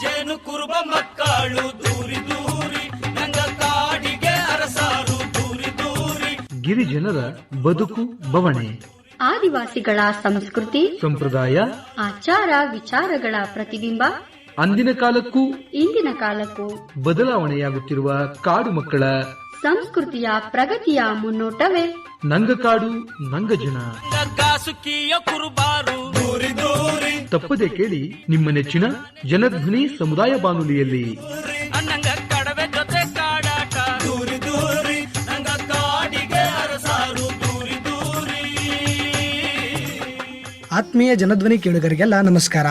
ಜೇನು ಕುರುಬ ಮಕ್ಕಳು ದೂರಿ ದೂರಿ ನಂಗ ಕಾಡಿಗೆ ಅರಸಾರು ದೂರಿ ದೂರಿ. ಗಿರಿಜನರ ಬದುಕು ಬವಣೆ. ಆದಿವಾಸಿಗಳ ಸಂಸ್ಕೃತಿ ಸಂಪ್ರದಾಯ ಆಚಾರ ವಿಚಾರಗಳ ಪ್ರತಿಬಿಂಬ ಅಂದಿನ ಕಾಲಕ್ಕೂ ಇಂದಿನ ಕಾಲಕ್ಕೂ ಬದಲಾವಣೆಯಾಗುತ್ತಿರುವ ಕಾಡು ಮಕ್ಕಳ ಸಂಸ್ಕೃತಿಯ ಪ್ರಗತಿಯ ಮುನ್ನೋಟವೇ. ನಂಗಕಾಡು ನಂಗ ಜನ. ಕುರುಬಾರು ತಪ್ಪದೆ ಕೇಳಿ ನಿಮ್ಮ ನೆಚ್ಚಿನ ಜನಧ್ವನಿ ಸಮುದಾಯ ಬಾನುಲಿಯಲ್ಲಿ. ಅನ್ನಂಗ ಕಡವೆ ಜೊತೆ ಕಾಡಾಟ. ದೂರಿ ದೂರಿ ನಂಗ ಕಾಡಿಗೆ ಅರಸಾರು ದೂರಿ ದೂರಿ. ಆತ್ಮೀಯ ಜನಧ್ವನಿ ಕೇಳುಗರಿಗೆಲ್ಲ ನಮಸ್ಕಾರ.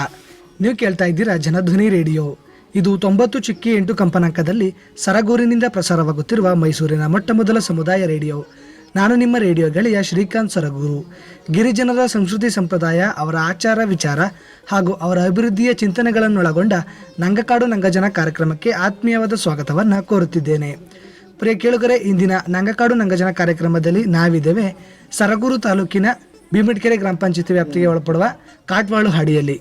ನೀವು ಕೇಳ್ತಾ ಇದ್ದೀರಾ ಜನಧ್ವನಿ ರೇಡಿಯೋ. ಇದು ತೊಂಬತ್ತು ಚಿಕ್ಕಿ ಎಂಟು ಕಂಪನಾಂಕದಲ್ಲಿ ಸರಗೂರಿನಿಂದ ಪ್ರಸಾರವಾಗುತ್ತಿರುವ ಮೈಸೂರಿನ ಮೊಟ್ಟ ಮೊದಲ ಸಮುದಾಯ ರೇಡಿಯೋ. ನಾನು ನಿಮ್ಮ ರೇಡಿಯೋ ಗೆಳೆಯ ಶ್ರೀಕಾಂತ್ ಸೊರಗೂರು. ಗಿರಿಜನರ ಸಂಸ್ಕೃತಿ ಸಂಪ್ರದಾಯ, ಅವರ ಆಚಾರ ವಿಚಾರ ಹಾಗೂ ಅವರ ಅಭಿವೃದ್ಧಿಯ ಚಿಂತನೆಗಳನ್ನೊಳಗೊಂಡ ನಂಗಕಾಡು ನಂಗಜನ ಕಾರ್ಯಕ್ರಮಕ್ಕೆ ಆತ್ಮೀಯವಾದ ಸ್ವಾಗತವನ್ನು ಕೋರುತ್ತಿದ್ದೇನೆ. ಪ್ರಿಯ ಕೇಳುಗರೆ, ಇಂದಿನ ನಂಗಕಾಡು ನಂಗಜನ ಕಾರ್ಯಕ್ರಮದಲ್ಲಿ ನಾವಿದ್ದೇವೆ ಸರಗೂರು ತಾಲೂಕಿನ ಭೀಮಟ್ಕೆರೆ ಗ್ರಾಮ ಪಂಚಾಯತಿ ವ್ಯಾಪ್ತಿಗೆ ಒಳಪಡುವ ಕಾಟ್ವಾಳು ಹಾಡಿಯಲ್ಲಿ.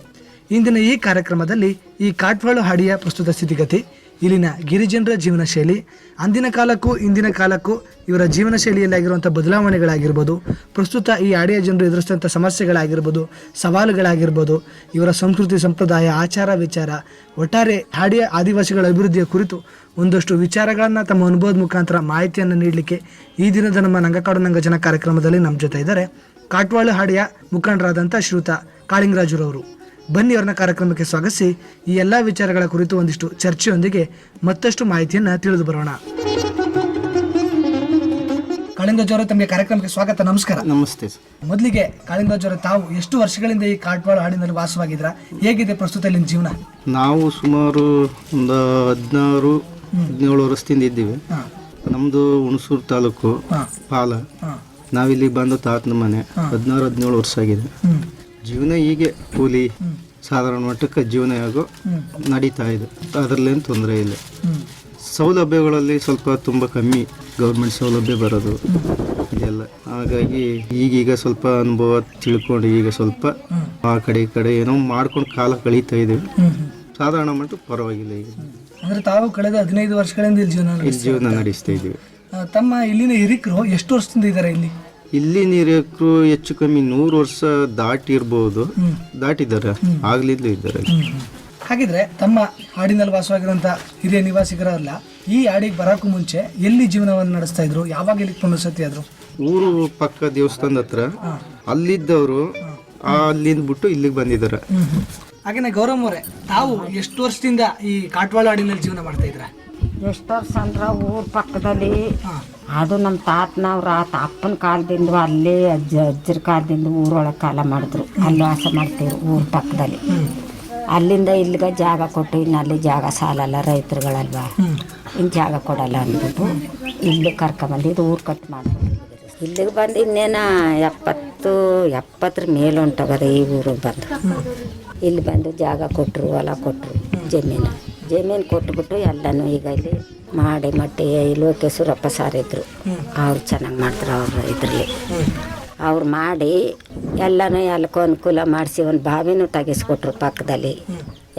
ಇಂದಿನ ಈ ಕಾರ್ಯಕ್ರಮದಲ್ಲಿ ಈ ಕಾಟ್ವಾಳು ಹಾಡಿಯ ಪ್ರಸ್ತುತ ಸ್ಥಿತಿಗತಿ ಇಲ್ಲಿನ ಗಿರಿಜನರ ಜೀವನ ಶೈಲಿ, ಅಂದಿನ ಕಾಲಕ್ಕೂ ಇಂದಿನ ಕಾಲಕ್ಕೂ ಇವರ ಜೀವನ ಶೈಲಿಯಲ್ಲಿ ಆಗಿರುವಂಥ ಬದಲಾವಣೆಗಳಾಗಿರ್ಬೋದು, ಪ್ರಸ್ತುತ ಈ ಆಡಿಯ ಜನರು ಎದುರಿಸಿದಂಥ ಸಮಸ್ಯೆಗಳಾಗಿರ್ಬೋದು, ಸವಾಲುಗಳಾಗಿರ್ಬೋದು, ಇವರ ಸಂಸ್ಕೃತಿ, ಸಂಪ್ರದಾಯ, ಆಚಾರ, ವಿಚಾರ, ಒಟ್ಟಾರೆ ಆಡಿಯ ಆದಿವಾಸಿಗಳ ಅಭಿವೃದ್ಧಿಯ ಕುರಿತು ಒಂದಷ್ಟು ವಿಚಾರಗಳನ್ನು ತಮ್ಮ ಅನುಭವದ ಮುಖಾಂತರ ಮಾಹಿತಿಯನ್ನು ನೀಡಲಿಕ್ಕೆ ಈ ದಿನದ ನಮ್ಮ ನಂಗಕಾಡು ನಂಗಜನ ಕಾರ್ಯಕ್ರಮದಲ್ಲಿ ನಮ್ಮ ಜೊತೆ ಇದ್ದಾರೆ. ಕಾಟ್ವಾಳು ಹಾಡಿಯ ಮುಖಂಡರಾದಂಥ ಶ್ರೀಯುತ ಕಾಳಿಂಗರಾಜುರವರು. ಬನ್ನಿ ಅವರನ್ನ ಕಾರ್ಯಕ್ರಮಕ್ಕೆ ಸ್ವಾಗತಿಸಿ. ಈ ಎಲ್ಲ ವಿಚಾರಗಳ ಕುರಿತು ಒಂದಿಷ್ಟು ಚರ್ಚೆಯೊಂದಿಗೆ ಮತ್ತಷ್ಟು ಮಾಹಿತಿಯನ್ನು ತಿಳಿದು ಬರೋಣ. ಕಾಳಿಂಗರಾಜ್ ಅವರೇ ತಮಗೆ ಕಾರ್ಯಕ್ರಮಕ್ಕೆ ಸ್ವಾಗತ ನಮಸ್ಕಾರ. ನಮಸ್ತೆ ಮೊದಲಿಗೆ ಕಾಳಿಂಗರಾಜ್ ಜ್ವರ ತಾವು ಎಷ್ಟು ವರ್ಷಗಳಿಂದ ಈ ಕಾಟ್ವಾಳ ಹಾಡಿನಲ್ಲಿ ವಾಸವಾಗಿದ್ರ ಹೇಗಿದೆ ಪ್ರಸ್ತುತ ಇಲ್ಲಿನ ಜೀವನ? ನಾವು ಸುಮಾರು ಒಂದು ಹದಿನಾರು ಹದಿನೇಳು ವರ್ಷದಿಂದ ಇದ್ದೀವಿ. ನಮ್ಮದು ಹುಣಸೂರು ತಾಲೂಕು. ಪಾಲ. ನಾವಿಲ್ಲಿ ಬಂದು ತಾತನ ಮನೆ. ಹದಿನಾರು ಹದಿನೇಳು ವರ್ಷ ಆಗಿದೆ. ಜೀವನ ಹೀಗೆ ಕೂಲಿ ಸಾಧಾರಣ ಮಟ್ಟಕ್ಕೆ ಜೀವನ ಆಗೋ ನಡೀತಾ ಇದೆ. ಅದರಲ್ಲೇನು ತೊಂದರೆ ಇಲ್ಲ. ಸೌಲಭ್ಯಗಳಲ್ಲಿ ಸ್ವಲ್ಪ ತುಂಬ ಕಮ್ಮಿ ಗೌರ್ಮೆಂಟ್ ಸೌಲಭ್ಯ ಬರೋದು ಇದೆಲ್ಲ. ಹಾಗಾಗಿ ಈಗೀಗ ಸ್ವಲ್ಪ ಅನುಭವ ತಿಳ್ಕೊಂಡು ಈಗ ಸ್ವಲ್ಪ ಆ ಕಡೆ ಈ ಕಡೆ ಏನೋ ಮಾಡ್ಕೊಂಡು ಕಾಲ ಕಳೀತಾ ಇದ್ದೀವಿ. ಸಾಧಾರಣ ಮಟ್ಟ ಪರವಾಗಿಲ್ಲ ಈಗ. ಅಂದ್ರೆ ತಾವು ಕಳೆದ ಹದಿನೈದು ವರ್ಷಗಳಿಂದ ಇಲ್ಲಿ ಜೀವನ ಜೀವನ ನಡೆಸ್ತಾ ಇದ್ದೀವಿ. ತಮ್ಮ ಇಲ್ಲಿನ ಹಿರಿಕರು ಎಷ್ಟು ವರ್ಷದಿಂದ ಇದ್ದಾರೆ ಇಲ್ಲಿ? ಇಲ್ಲಿ ನೀರಕ್ಕರು ಹೆಚ್ಚು ಕಮ್ಮಿ ನೂರು ವರ್ಷ ದಾಟಿರ್ಬೋದು. ದಾಟಿದ್ದಾರೆ. ಆಗ್ಲಿದ್ಲು ಇದ್ದಾರೆ. ಹಾಗಿದ್ರೆ ತಮ್ಮ ಹಾಡಿನಲ್ಲಿ ವಾಸವಾಗಿರುವಂತ ಹಿರಿಯ ನಿವಾಸಿಗರಲ್ಲ ಈ ಹಾಡಿಗೆ ಬರೋಕ್ಕೂ ಮುಂಚೆ ಎಲ್ಲಿ ಜೀವನವನ್ನು ನಡೆಸ್ತಾ ಇದ್ರು? ಯಾವಾಗ ಇಲ್ಲಿ ಪುನರ್ಸತಿ ಆದ್ರು? ಊರು ಪಕ್ಕ ದೇವಸ್ಥಾನದ ಹತ್ರ ಅಲ್ಲಿದ್ದವರು ಅಲ್ಲಿಂದ ಬಿಟ್ಟು ಇಲ್ಲಿಗೆ ಬಂದಿದ್ದಾರೆ. ಹಾಗೇನೆ ಗೌರವ್ ಅವರೇ ತಾವು ಎಷ್ಟು ವರ್ಷದಿಂದ ಈ ಕಾಟ್ವಾಳ ಹಾಡಿನಲ್ಲಿ ಜೀವನ ಮಾಡ್ತಾ ಇದ್ರ ಎಷ್ಟು ವರ್ಷ ಅಂದ್ರೆ ಊರ ಪಕ್ಕದಲ್ಲಿ. ಅದು ನಮ್ಮ ತಾತನವ್ರ ಆತ ಅಪ್ಪನ ಕಾಲದಿಂದ ಅಲ್ಲಿ ಅಜ್ಜ, ಅಜ್ಜರ ಕಾಲದಿಂದ ಊರೊಳಗೆ ಕಾಲ ಮಾಡಿದ್ರು. ಅಲ್ಲಿ ವಾಸ ಮಾಡ್ತೀವಿ ಊರ ಪಕ್ಕದಲ್ಲಿ. ಅಲ್ಲಿಂದ ಇಲ್ಲಿಗೆ ಜಾಗ ಕೊಟ್ಟು ಇನ್ನು ಅಲ್ಲಿ ಜಾಗ ಸಾಲಲ್ಲ ರೈತರುಗಳಲ್ವಾ. ಇನ್ನು ಜಾಗ ಕೊಡಲ್ಲ ಅಂದ್ಬಿಟ್ಟು ಇಲ್ಲಿ ಕರ್ಕೊಂಬಂದು ಊರು ಕಟ್ ಮಾಡಿದ್ರು ಇಲ್ಲಿಗೆ ಬಂದು ಇನ್ನೇನ ಎಪ್ಪತ್ತು, ಎಪ್ಪತ್ತರ ಮೇಲೆ ಉಂಟಾಗದ ಈ ಊರಿಗೆ ಬಂದು. ಇಲ್ಲಿ ಬಂದು ಜಾಗ ಕೊಟ್ಟರು ಹೊಲ ಕೊಟ್ಟರು ಜಮೀನು. ಜಮೀನು ಕೊಟ್ಬಿಟ್ಟು ಎಲ್ಲನೂ ಈಗ ಇಲ್ಲಿ ಮಾಡಿ ಮಟ್ಟಿ ಲೋಕೇಶ್ವರಪ್ಪ ಸಾರ್ ಇದ್ರು. ಅವ್ರು ಚೆನ್ನಾಗಿ ಮಾಡ್ತಾರೆ ಅವರು ಇದರಲ್ಲಿ. ಅವ್ರು ಮಾಡಿ ಎಲ್ಲನೂ ಎಲ್ಲಕ್ಕೂ ಅನುಕೂಲ ಮಾಡಿಸಿ ಒಂದು ಬಾವಿನೂ ತೆಗೆಸ್ಕೊಟ್ರು ಪಕ್ಕದಲ್ಲಿ.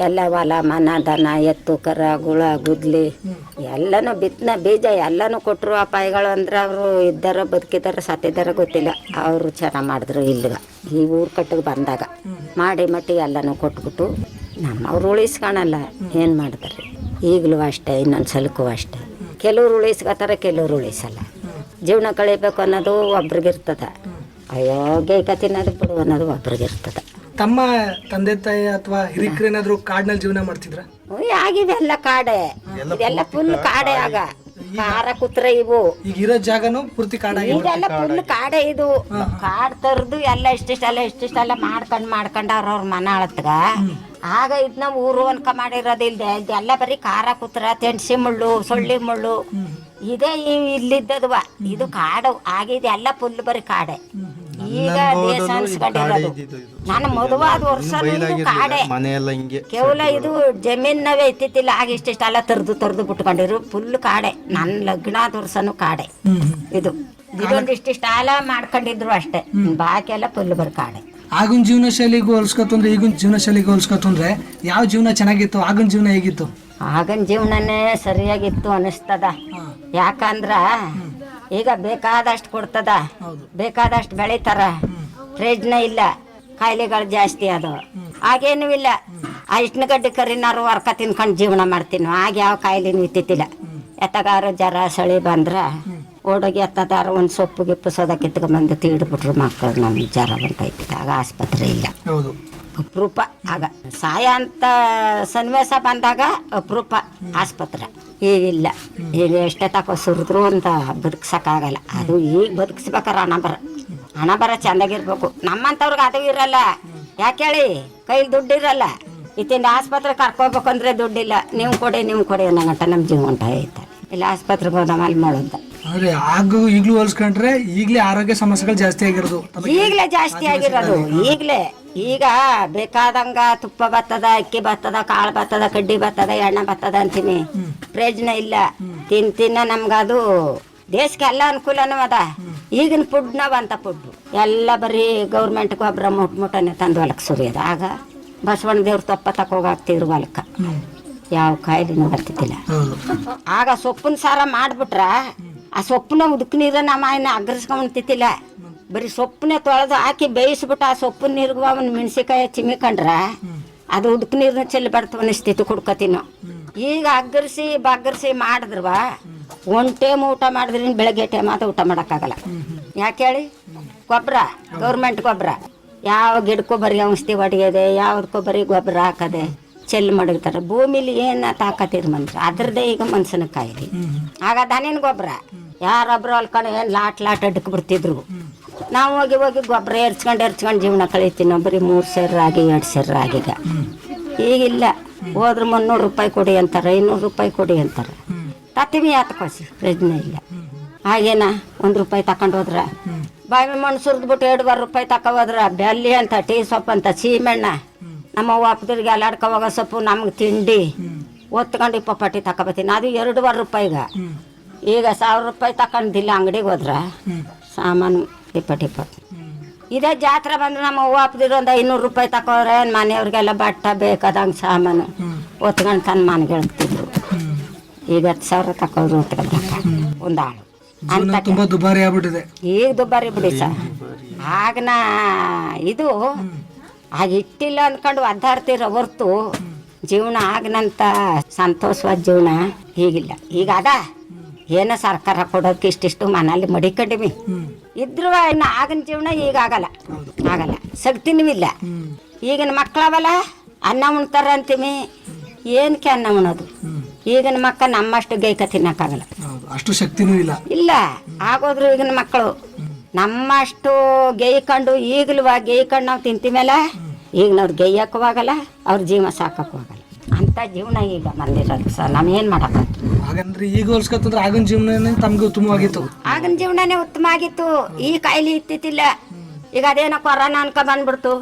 ಎಲ್ಲ ಹೊಲ ಮನ ದನ ಎತ್ತು ಕರ ಗುಳ ಗುದ್ಲಿ ಎಲ್ಲನೂ ಬಿತ್ತನೆ ಬೀಜ ಎಲ್ಲನೂ ಕೊಟ್ಟರು ಅಪಾಯಗಳು ಅಂದ್ರೆ ಅವರು ಇದ್ದಾರ ಬದುಕಿದಾರ ಸತ್ತಿದ್ದಾರ ಗೊತ್ತಿಲ್ಲ. ಅವರು ಚೆನ್ನಾಗಿ ಮಾಡಿದ್ರು ಇಲ್ಲಿಗ. ಈ ಊರು ಕಟ್ಟಿಗೆ ಬಂದಾಗ. ಮಾಡಿ ಮಟ್ಟಿ ಎಲ್ಲನೂ ಕೊಟ್ಬಿಟ್ಟು ನಮ್ಮವ್ರು ಉಳಿಸ್ಕೊಳಲ್ಲ ಏನು ಮಾಡ್ತಾರೆ? ಈಗಲೂ ಅಷ್ಟೇ ಇನ್ನೊಂದು ಸಲಕ್ಕೂ ಅಷ್ಟೇ. ಕೆಲವ್ರು ಉಳಿಸ್ಕೊತಾರೆ ಕೆಲವ್ರು ಉಳಿಸಲ್ಲ. ಜೀವನ ಕಳಿಬೇಕು ಅನ್ನೋದು ಒಬ್ರಿಗಿರ್ತದೆ. ಅಯ್ಯೋ ಗೇಕ ತಿನ್ನೋದು ಬಿಡು ಅನ್ನೋದು ಒಬ್ರಿಗಿರ್ತದೆ. ತಮ್ಮ ತಂದೆ ತಾಯಿ ಅಥವಾ ಹಿರಿಕರು ಕಾಡಿನಲ್ಲಿ ಜೀವನ ಮಾಡ್ತಿದ್ರ? ಎಲ್ಲ ಕಾಡೆ. ಇದೆಲ್ಲ ಫುಲ್ ಕಾಡೆ ಆಗ. ಖಾರ ಕುತ್ರೆ ಇವು. ಈಗ ಇರೋ ಜಾಗನೂ ಪೂರ್ತಿ ಕಾಡ ಇದೆಲ್ಲ ಫುಲ್ ಕಾಡೆ ಇದು. ಕಾಡ್ ತರದು ಎಲ್ಲ ಇಷ್ಟಿಷ್ಟೆಲ್ಲ ಇಷ್ಟಿಷ್ಟೆಲ್ಲ ಮಾಡ್ಕೊಂಡ್ ಮಾಡ್ಕೊಂಡ್ ಅವ್ರವ್ರ ಅವ್ರ ಮನ ಅಳತ್ಗ ಆಗ ಇದನ್ನ ಊರು ಅನ್ಕ ಮಾಡಿರೋದಿಲ್ದೆ ಎಲ್ಲ ಬರೀ ಖಾರ ಕುತ್ರ ತೆಣಸಿ ಮುಳ್ಳು ಸೊಳ್ಳಿ ಮುಳ್ಳು. ಇದೇ ಇಲ್ಲಿದ್ದದ್ವ. ಇದು ಕಾಡು ಆಗಿದೆ ಇದೆಲ್ಲ ಫುಲ್ ಬರೀ ಕಾಡೆ. ಈಗ ದೇಶ ಅನ್ಸ್ಕೊಂಡಿರೋದು ನಾನು ಮದುವಾದ ವರ್ಷ ಕಾಡೆ. ಕೇವಲ ಇದು ಜಮೀನವೇ ಇತ್ತಿತ್ತಿಲ್ಲ. ಆಗ ಇಷ್ಟಿಷ್ಟೆಲ್ಲ ತರ್ದು ತರ್ದು ಬಿಟ್ಕೊಂಡಿರು. ಫುಲ್ ಕಾಡೆ. ನನ್ನ ಲಗ್ನಾದ ವರ್ಷನು ಕಾಡೆ. ಇದು. ಇದೊಂದು ಇಷ್ಟಿಷ್ಟ ಮಾಡ್ಕೊಂಡಿದ್ರು ಅಷ್ಟೇ. ಬಾಕಿ ಎಲ್ಲ ಫುಲ್ ಬರ್ ಕಾಡೆ. ಆಗಿನ ಜೀವನ ಶೈಲಿಗೂ ಹೋಲಿಸ್ಕೊತಂದ್ರೆ ಈಗಿನ ಜೀವನ ಶೈಲಿಗೆ ಹೋಲಿಸ್ಕೊತಂದ್ರೆ ಯಾವ ಜೀವನ ಚೆನ್ನಾಗಿತ್ತು ಆಗಿನ ಜೀವನ ಹೇಗಿತ್ತು? ಆಗಿನ ಜೀವನನೇ ಸರಿಯಾಗಿತ್ತು ಅನಿಸ್ತದ. ಯಾಕಂದ್ರ ಈಗ ಬೇಕಾದಷ್ಟು ಕೊಡ್ತದ. ಬೇಕಾದಷ್ಟು ಬೆಳಿತಾರ. ಪ್ರಯೋಜನ ಇಲ್ಲ. ಕಾಯಿಲೆಗಳು ಜಾಸ್ತಿ ಅದು ಆಗೇನು ಇಲ್ಲ. ಆ ಇಷ್ಟಿನ ಗಡ್ಡೆ ಕರಿನಾರು ವರ್ಕ ತಿನ್ಕೊಂಡು ಜೀವನ ಮಾಡ್ತೀನಿ. ಆಗ ಯಾವ ಕಾಯಿಲೆನೂ ಇತ್ತಿತ್ತಿಲ್ಲ. ಎತ್ತಗಾರು ಜರ ಸಳಿ ಬಂದ್ರ ಓಡೋಗಿ ಎತ್ತದಾರ ಒಂದು ಸೊಪ್ಪು ಗಿಪ್ಪು ಸೋದ ಕಿತ್ಕೊಂಡ್ಬಂದು ತೀಡ್ಬಿಟ್ರು ಮಕ್ಕಳು ನಮ್ಮ ಜ್ವರ ಬಂತೈತಿ. ಆಗ ಆಸ್ಪತ್ರೆ ಇಲ್ಲ. ಹೌದು. ಅಪರೂಪ. ಆಗ ಸಾಯ ಅಂತ ಸನ್ನಿವೇಶ ಬಂದಾಗ ಅಪರೂಪ ಆಸ್ಪತ್ರೆ. ಈಗಿಲ್ಲ ಈಗ ಎಷ್ಟೇ ತಕೋ ಸುರಿದ್ರು ಅಂತ ಬದುಕ್ಸಕ್ಕಾಗಲ್ಲ. ಅದು ಈಗ ಬದುಕಿಸ್ಬೇಕಾರೆ ಹಣ ಬರ ಹಣ ಬರ ಚೆಂದಾಗಿರ್ಬೇಕು. ನಮ್ಮಂಥವ್ರಿಗೆ ಅದು ಇರಲ್ಲ. ಯಾಕೆ ಹೇಳಿ? ಕೈಲಿ ದುಡ್ಡು ಇರಲ್ಲ. ಇತ್ತಿಂದ ಆಸ್ಪತ್ರೆ ಕರ್ಕೋಬೇಕಂದ್ರೆ ದುಡ್ಡಿಲ್ಲ. ನೀವು ಕೊಡಿ ನೀವು ಕೊಡಿ ಅನ್ನೋಗಂಟ ನಮ್ಮ ಜೀವ ಉಂಟಾಯ್ತಾರೆ ಇಲ್ಲ ಆಸ್ಪತ್ರೆಗೆ ಹೋದ ಮೇಲೆ ಮಾಡೋದು ಅಂದ್ರೆ ಆಗ ಈಗಲೂ ಹೋಲಿಸ್ಕೊಂಡ್ರೆ ಈಗಲೇ ಆರೋಗ್ಯ ಸಮಸ್ಯೆಗಳು ಜಾಸ್ತಿ ಆಗಿರೋದು. ಈಗಲೇ ಜಾಸ್ತಿ ಆಗಿರೋದು. ಈಗಲೇ. ಈಗ ಬೇಕಾದಂಗ ತುಪ್ಪ ಬತ್ತದ ಅಕ್ಕಿ ಬತ್ತದ ಕಾಳು ಬತ್ತದ ಕಡ್ಡಿ ಬತ್ತದ ಎಣ್ಣೆ ಬತ್ತದ ಅಂತೀನಿ. ಪ್ರಯೋಜನ ಇಲ್ಲ. ತಿನ್ ತಿನ್ನ ನಮ್ಗದು ದೇಶಕ್ಕೆ ಎಲ್ಲ ಅನುಕೂಲನೂ ಅದ. ಈಗಿನ ಫುಡ್ನ ಬಂತ ಫುಡ್ ಎಲ್ಲ ಬರೀ ಗೌರ್ಮೆಂಟ್ ಗೊಬ್ಬರ ಮುಟ್ ಮುಟ್ಟನೆ ತಂದು ಹೊಲಕ್ಕೆ ಸುರಿಯೋದು. ಆಗ ಬಸವಣ್ಣ ದೇವ್ರ ತಪ್ಪ ತಕೋಗಾಗ್ತಿದ್ರು ಹೊಲಕ್ಕೆ. ಯಾವ ಕಾಯಿಲೆನೂ ಬರ್ತಿದ್ದಿಲ್ಲ. ಆಗ ಸೊಪ್ಪಿನ ಸಾರ ಮಾಡ್ಬಿಟ್ರ ಆ ಸೊಪ್ಪನ್ನ ಉದಕ್ ನೀರ ನಮ್ಮ ಆಯ್ನ ಅಗ್ರಸ್ಕೊಂಡ್ತಿತ್ತಿಲ್ಲ ಬರೀ ಸೊಪ್ಪನ್ನೇ ತೊಳೆದು ಹಾಕಿ ಬೇಯಿಸ್ಬಿಟ್ಟು ಆ ಸೊಪ್ಪಿನ ನೀರ್ಗೂ ಅವನ್ ಮೆಣಸಿಕಾಯಿ ಚಿಮ್ಮಿಕೊಂಡ್ರ ಅದು ಉದಕ್ ನೀರನ್ನ ಚೆಲ್ಲಿ ಬರ್ತವ ಅನಿಸ್ತಿತ್ತು ಕುಡ್ಕತಿನೋ. ಈಗ ಅಗ್ರಸಿ ಬಗ್ಗರ್ಸಿ ಮಾಡಿದ್ರವ, ಒಂದ್ ಟೈಮ್ ಊಟ ಮಾಡಿದ್ರಿ ಬೆಳಗ್ಗೆ ಟೈಮ್ ಅದು ಊಟ ಮಾಡೋಕ್ಕಾಗಲ್ಲ. ಯಾಕೆ ಹೇಳಿ? ಗೊಬ್ಬರ ಗೌರ್ಮೆಂಟ್ ಗೊಬ್ಬರ ಯಾವ ಗಿಡಕ್ಕೂ ಬರೀ ಔಷಧಿ ಹೊಡೆಯೋದೆ ಯಾವ್ದಕ್ಕೂ ಬರೀ ಗೊಬ್ಬರ ಹಾಕದೆ. ಚೆಲ್ ಮಡಗ್ತಾರೆ. ಭೂಮಿಲಿ ಏನು ತಾಕತ್ತಿದ್ರು ಮನುಷ್ಯ, ಅದ್ರದ್ದೇ ಈಗ ಮನ್ಸನ ಕಾಯಿಲೆ ಆಗ ದನಿನ ಗೊಬ್ಬರ ಯಾರೊಬ್ರು ಹೊಲ್ಕೊಂಡು ಏನು ಲಾಟ್ ಲಾಟ್ ಅಡ್ಕ ಬಿಡ್ತಿದ್ರು. ನಾವು ಹೋಗಿ ಹೋಗಿ ಗೊಬ್ಬರ ಎರ್ಚ್ಕೊಂಡು ಎರ್ಚ್ಕೊಂಡು ಜೀವನ ಕಳೀತೀವಿ ನಾವು ಬರೀ ಮೂರು ಸೇರ್ ರಾಗಿ ಎರಡು ಸೇರ್ ರಾಗಿಗ ಈಗಿಲ್ಲ ಹೋದ್ರೆ ಮುನ್ನೂರು ರೂಪಾಯಿ ಕೊಡಿ ಅಂತಾರೆ ಐನೂರು ರೂಪಾಯಿ ಕೊಡಿ ಅಂತಾರೆ. ತತ್ತಿವಿ ಯಾತಕೋಸಿ ಪ್ರಜ್ಞೆ ಇಲ್ಲ. ಹಾಗೇನ ಒಂದು ರೂಪಾಯಿ ತಕೊಂಡು ಹೋದ್ರ? ಬಾಯಿ ಮಣ್ಣು ಸುರಿದ್ಬಿಟ್ಟು ಎರಡುವರೆ ರೂಪಾಯಿ ತಕೊ ಹೋದ್ರ? ಬೆಲ್ಲಿ ಅಂತ, ಟೀ ಸೊಪ್ಪು ಅಂತ, ಸೀಮೆಣ್ಣ. ನಮ್ಮ ಅಪ್ಪದಿರ್ಗೆ ಸ್ವಲ್ಪ ಸೊಪ್ಪು ನಮ್ಗೆ ತಿಂಡಿ. ಒತ್ಕೊಂಡು ಇಪ್ಪಟ್ಟಿ ತಕೊಬತ್ತೀನಿ. ಅದು ಎರಡೂವರೆ ರೂಪಾಯಿಗ ಈಗ. ಸಾವಿರ ರೂಪಾಯಿ ತಕೊಂಡಿಲ್ಲ ಅಂಗಡಿಗೆ ಹೋದ್ರೆ. ಸಾಮಾನು ಇಪ್ಪಟ್ಟಿ ಇದೇ ಜಾತ್ರೆ ಬಂದ್ರೆ ನಮ್ಮ ಅವ್ವ ಅಪ್ಪದಿರು ಒಂದು ಐನೂರು ರೂಪಾಯಿ ತಕೋರೆ. ಮನೆಯವ್ರಿಗೆಲ್ಲ ಬಟ್ಟ ಬೇಕಾದಂಗೆ ಸಾಮಾನು. ಒತ್ಕೊಂಡು ತಂದು ಮನೆಗೆ ಹೇಳ್ತಿದ್ರು ಈಗ ಹತ್ತು ಸಾವಿರ ತಕೋರು ಹೊತ್ಕೊಂಡು ಒಂದು ಆಳು. ಅಂತ ತುಂಬಾ ದುಬಾರಿ ಆಗ್ಬಿಟ್ಟಿದೆ. ಈಗ ದುಬಾರಿ ಬಿಡಿ ಸರ್. ಆಗನ ಇದು ಆಗ ಇಟ್ಟಿಲ್ಲ ಅಂದ್ಕೊಂಡು ಒದ್ದಾಡ್ತಿರೋ ಹೊರ್ತು ಜೀವನ ಆಗನಂತ ಸಂತೋಷವಾದ ಜೀವನ ಈಗಿಲ್ಲ ಈಗ ಅದ. ಏನೋ ಸರ್ಕಾರ ಕೊಡೋಕೆ ಇಷ್ಟಿಷ್ಟು ಮನೇಲಿ ಮಡಿಕಡಿಮಿ. ಇದ್ರು ಇನ್ನು ಆಗಿನ ಜೀವನ ಈಗ ಆಗಲ್ಲ. ಆಗಲ್ಲ. ಶಕ್ತಿನೂ ಇಲ್ಲ ಈಗಿನ ಮಕ್ಕಳವಲ್ಲ ಅನ್ನ ಉಣ್ತಾರ ಅಂತೀವಿ ಏನಕ್ಕೆ ಅನ್ನ ಉಣೋದು? ಈಗಿನ ಮಕ್ಕ ನಮ್ಮಷ್ಟು ಗೈಕ ತಿನ್ನಕ್ಕಾಗಲ್ಲ. ಅಷ್ಟು ಶಕ್ತಿನೂ ಇಲ್ಲ. ಇಲ್ಲ. ಆಗೋದ್ರು ಈಗಿನ ಮಕ್ಕಳು ನಮ್ಮಷ್ಟು ಗೇಯ್ಕೊಂಡು ಈಗಲೂ ಗೇಯ್ಕೊಂಡು ನಾವು ತಿಂತೀವಲ್ಲ? ಈಗಿನವ್ರು ಗೇಯಕ್ಕೂ ಆಗಲ್ಲ ಅವ್ರ ಜೀವ ಸಾಕಕ್ಕೂ ಆಗಲ್ಲ ಅಂತ ಜೀವನ ಈಗ ಬಂದಿರೋದು ಸರ್. ಏನು ಮಾಡೋಕ್ಕಾಗ್ತದೆ? ಹಾಗಂದ್ರೆ ಈಗ ಹೋಲ್ಸ್ಕೊತಂದ್ರೆ ಆಗಿನ ಜೀವನ ತಮ್ಗೆ ಉತ್ತಮವಾಗಿತ್ತು. ಆಗಿನ ಜೀವನನೇ ಉತ್ತಮ ಆಗಿತ್ತು ಈ ಕಾಯಿಲೆ ಇತ್ತಿತ್ತಿಲ್ಲ. ಈಗ ಅದೇನೋ ಕೊರೋನಾ ಅನ್ಕೊ ಬಂದ್ಬಿಡ್ತು.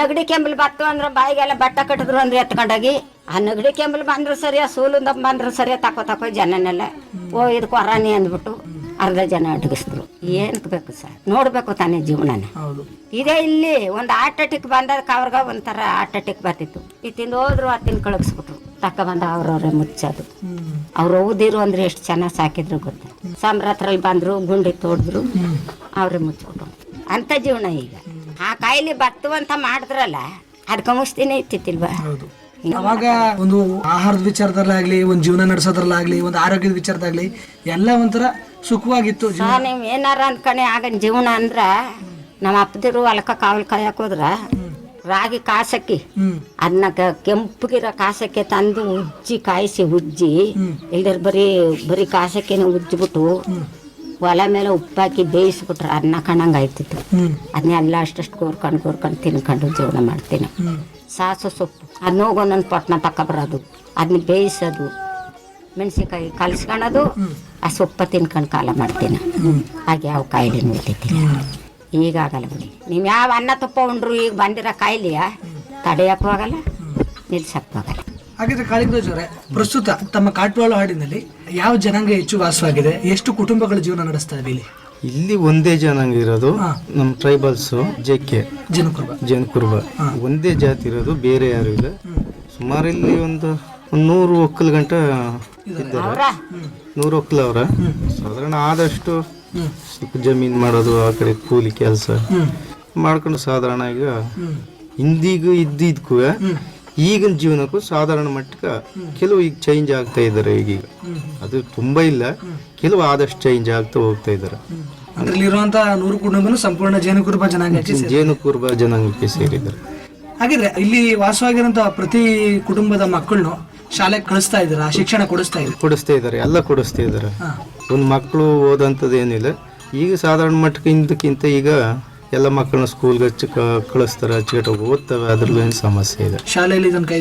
ನಗಡಿ ಕೆಂಬಲ್ ಬತ್ತು ಅಂದ್ರೆ ಬಾಯಿಗೆಲ್ಲ ಬಟ್ಟ ಕಟ್ಟಿದ್ರು ಅಂದ್ರೆ ಎತ್ಕೊಂಡೋಗಿ ಆ ನಗಡಿ ಕೆಂಬಲ್ ಬಂದ್ರು ಸರಿಯಾ ಸೂಲಿಂದ ಬಂದ್ರು ಸರಿಯಾ ತಕೋ ತಕೋ ಜನನೆಲ್ಲ ಓ ಇದು ಕೊರಾನಿ ಅಂದ್ಬಿಟ್ಟು. ಅರ್ಧ ಜನ ಅಡಗಿಸಿದ್ರು ಏನಕ್ಕೆ ಬೇಕು ಸರ್? ನೋಡಬೇಕು ತಾನೇ ಜೀವನನ. ಹೌದು. ಇದೇ ಇಲ್ಲಿ ಒಂದು ಆರ್ಟ್ ಅಟ್ಯಾಕ್ ಬಂದಾಗ ಅವ್ರಿಗೆ ಒಂಥರ ಆರ್ಟ್ ಅಟ್ಯಾಕ್ ಬರ್ತಿತ್ತು. ಇತ್ತಿಂದ ಹೋದ್ರು ತಿನ್ ಕಳಗಿಸ್ಬಿಟ್ರು. ತಕ್ಕ ಬಂದ ಅವ್ರವ್ರೆ ಮುಚ್ಚೋದು ಅವ್ರು ಓದಿರು ಅಂದ್ರೆ ಎಷ್ಟು ಚೆನ್ನಾಗಿ ಸಾಕಿದ್ರು ಗೊತ್ತ? ಸಂಬ್ರತ್ರಲ್ಲಿ ಬಂದ್ರು ಗುಂಡಿ ತೋಡಿದ್ರು ಅವ್ರೆ ಮುಚ್ಬಿಟ್ರು. ಅಂತ ಜೀವನ ಈಗ. ಆ ಕಾಯಿಲೆ ಬತ್ತು ಅಂತ ಮಾಡಿದ್ರಲ್ಲ ಅದಕ್ಕೆ ಮುಸ್ತಿನೇ ಇತ್ತಿತ್ತಿಲ್ವಾ ಹೌದು. ಅವಾಗ ಒಂದು ಆಹಾರದ ವಿಚಾರದಲ್ಲಾಗ್ಲಿ ಒಂದು ಜೀವನ ನಡೆಸೋದ್ರಲ್ಲಾಗ್ಲಿ ಒಂದು ಆರೋಗ್ಯದ ವಿಚಾರದಾಗ್ಲಿ ಎಲ್ಲ ಒಂಥರ ಸುಖವಾಗಿತ್ತು ಜೀವನ. ಸಾ ನೀವು ಏನಾರ ಅಂದ್ಕಣೆ ಆಗಿನ ಜೀವನ ಅಂದ್ರ ನಮ್ಮ ಅಪ್ಪದಿರು ಹೊಲಕ್ಕ ಕಾವಲ್ ಕಾಯಕ್ ಹೋದ್ರ ರಾಗಿ ಕಾಸಕ್ಕಿ ಹ್ಮ್. ಅದನ್ನ ಕೆಂಪಗಿರೋ ಕಾಸಕ್ಕೆ ತಂದು ಉಜ್ಜಿ ಕಾಯಿಸಿ ಉಜ್ಜಿ ಇಲ್ದರ್ ಬರೀ ಬರೀ ಕಾಸಕ್ಕೆನ ಉಜ್ಜಿಬಿಟ್ಟು ಒಲೆ ಮೇಲೆ ಉಪ್ಪಾಕಿ ಬೇಯಿಸ್ಬಿಟ್ರೆ ಅನ್ನ ಕಣಂಗೆ ಆಯ್ತಿತ್ತು. ಹ್ಮ್. ಅದನ್ನೆಲ್ಲ ಅಷ್ಟಷ್ಟು ಕೋರ್ಕೊಂಡು ಕೋರ್ಕೊಂಡು ತಿನ್ಕೊಂಡು ಜೀವನ ಮಾಡ್ತೀನಿ. ಸಾಸು ಸೊಪ್ಪು ಅದನ್ನ ಹೋಗಿ ಒಂದೊಂದು ಪಟ್ನ ತಕೊಬರೋದು ಅದನ್ನ ಬೇಯಿಸೋದು. ಮೆಣಸಿನ್ಕಾಯಿ ಕಲಸ್ಕೊಳ್ಳೋದು ಆ ಸೊಪ್ಪ ತಿನ್ಕೊಂಡು ಕಾಲ ಮಾಡ್ತೀನಿ. ಹಾಗೆ ಯಾವ ಕಾಯಿಲೆ ನಿಲ್ತೈತಿಲ್ಲ ಈಗ ಆಗಲ್ಲ ಬಿಡಿ. ನೀವು ಯಾವ ಅನ್ನ ತುಪ್ಪ ಉಂಡ್ರು ಈಗ ಬಂದಿರೋ ಕಾಯಿಲೆಯ? ತಡೆಯಕ್ಕೂ ಆಗಲ್ಲ ನಿಲ್ಸಕ್ಕೂ ಆಗಲ್ಲ. ಹಾಗಿದ್ರೆ ಕಾಳಿಂಗರಾಜ್ ಅವರೇ ಪ್ರಸ್ತುತ ತಮ್ಮ ಕಾಟ್ವಾಳ ಹಾಡಿನಲ್ಲಿ ಯಾವ ಜನಾಂಗ ಹೆಚ್ಚು ವಾಸವಾಗಿದೆ? ಎಷ್ಟು ಕುಟುಂಬಗಳ ಜೀವನ ನಡೆಸ್ತಾ ಇದೆ ಇಲ್ಲಿ? ಇಲ್ಲಿ ಒಂದೇ ಜನಾಂಗ ಇರೋದು ನಮ್ಮ ಟ್ರೈಬಲ್ಸ್ ಜೆ ಕೆ. ಜನಕುರ್ಬ. ಜೈನ್ ಕುರುಬ ಒಂದೇ ಜಾತಿ ಇರೋದು ಬೇರೆ ಯಾರು ಇಲ್ಲ. ಸುಮಾರು ಇಲ್ಲಿ ಒಂದು ಒಂದು ನೂರು ಒಕ್ಕಲು ಗಂಟ ಇದ್ದಾರೆ ನೂರು ಒಕ್ಕಲು ಅವರ. ಸಾಧಾರಣ ಆದಷ್ಟು ಸ್ವಲ್ಪ ಜಮೀನು ಮಾಡೋದು ಆ ಕಡೆ ಕೂಲಿ ಕೆಲಸ ಮಾಡ್ಕೊಂಡು ಸಾಧಾರಣ ಈಗ ಹಿಂದಿಗೂ ಇದ್ದಿದ್ಕೂ ಈಗಿನ ಜೀವನಕ್ಕೂ ಸಾಧಾರಣ ಮಟ್ಟಕ್ಕೆ ಕೆಲವು ಈಗ ಚೇಂಜ್ ಆಗ್ತಾ ಇದ್ದಾರೆ ಈಗೀಗ. ಅದು ತುಂಬಾ ಇಲ್ಲ. ಕೆಲವು ಆದಷ್ಟು ಚೇಂಜ್ ಆಗ್ತಾ ಹೋಗ್ತಾ ಇದ್ದಾರೆ. ಅದ್ರಲ್ಲಿರುವಂತ ನೂರು ಕುಟುಂಬನು ಸಂಪೂರ್ಣ ಜೇನುಕುರುಬ ಜನಾಂಗಕ್ಕೆ ಜೇನುಕುರುಬ ಜೇನು ಕುರುಬ ಜನಾಂಗಕ್ಕೆ ಸೇರಿದ್ದಾರೆ. ಹಾಗಿದ್ರೆ ಇಲ್ಲಿ ವಾಸವಾಗಿರುವಂತಹ ಪ್ರತಿ ಕುಟುಂಬದ ಮಕ್ಕಳನ್ನು ಶಾಲೆಗೆ ಕಳಿಸ್ತಾ ಇದ್ದಾರೆ ಶಿಕ್ಷಣ ಕೊಡಿಸ್ತಾ ಇದ್ದಾರೆ ಕೊಡಿಸ್ತಾ ಇದ್ದಾರೆ ಎಲ್ಲ ಕೊಡಿಸ್ತಾ ಇದ್ದಾರೆ. ಹಾ. ಒಂದು ಮಕ್ಕಳು ಓದಂಥದ್ದು ಏನಿಲ್ಲ. ಈಗ ಸಾಧಾರಣ ಮಟ್ಟಕ್ಕೆ ಹಿಂದಕ್ಕಿಂತ ಈಗ ಎಲ್ಲ ಮಕ್ಕಳನ್ನ ಸ್ಕೂಲ್ಗೆ ಹಚ್ಚಿ ಕಳಿಸ್ತಾರೆ ಅಚ್ಚುಕಟ್ಟಾಗಿ ಓದ್ತವೆ. ಅದ್ರಲ್ಲೂ ಏನು ಸಮಸ್ಯೆ ಇದೆ ಶಾಲೆಯಲ್ಲಿ ತನಕ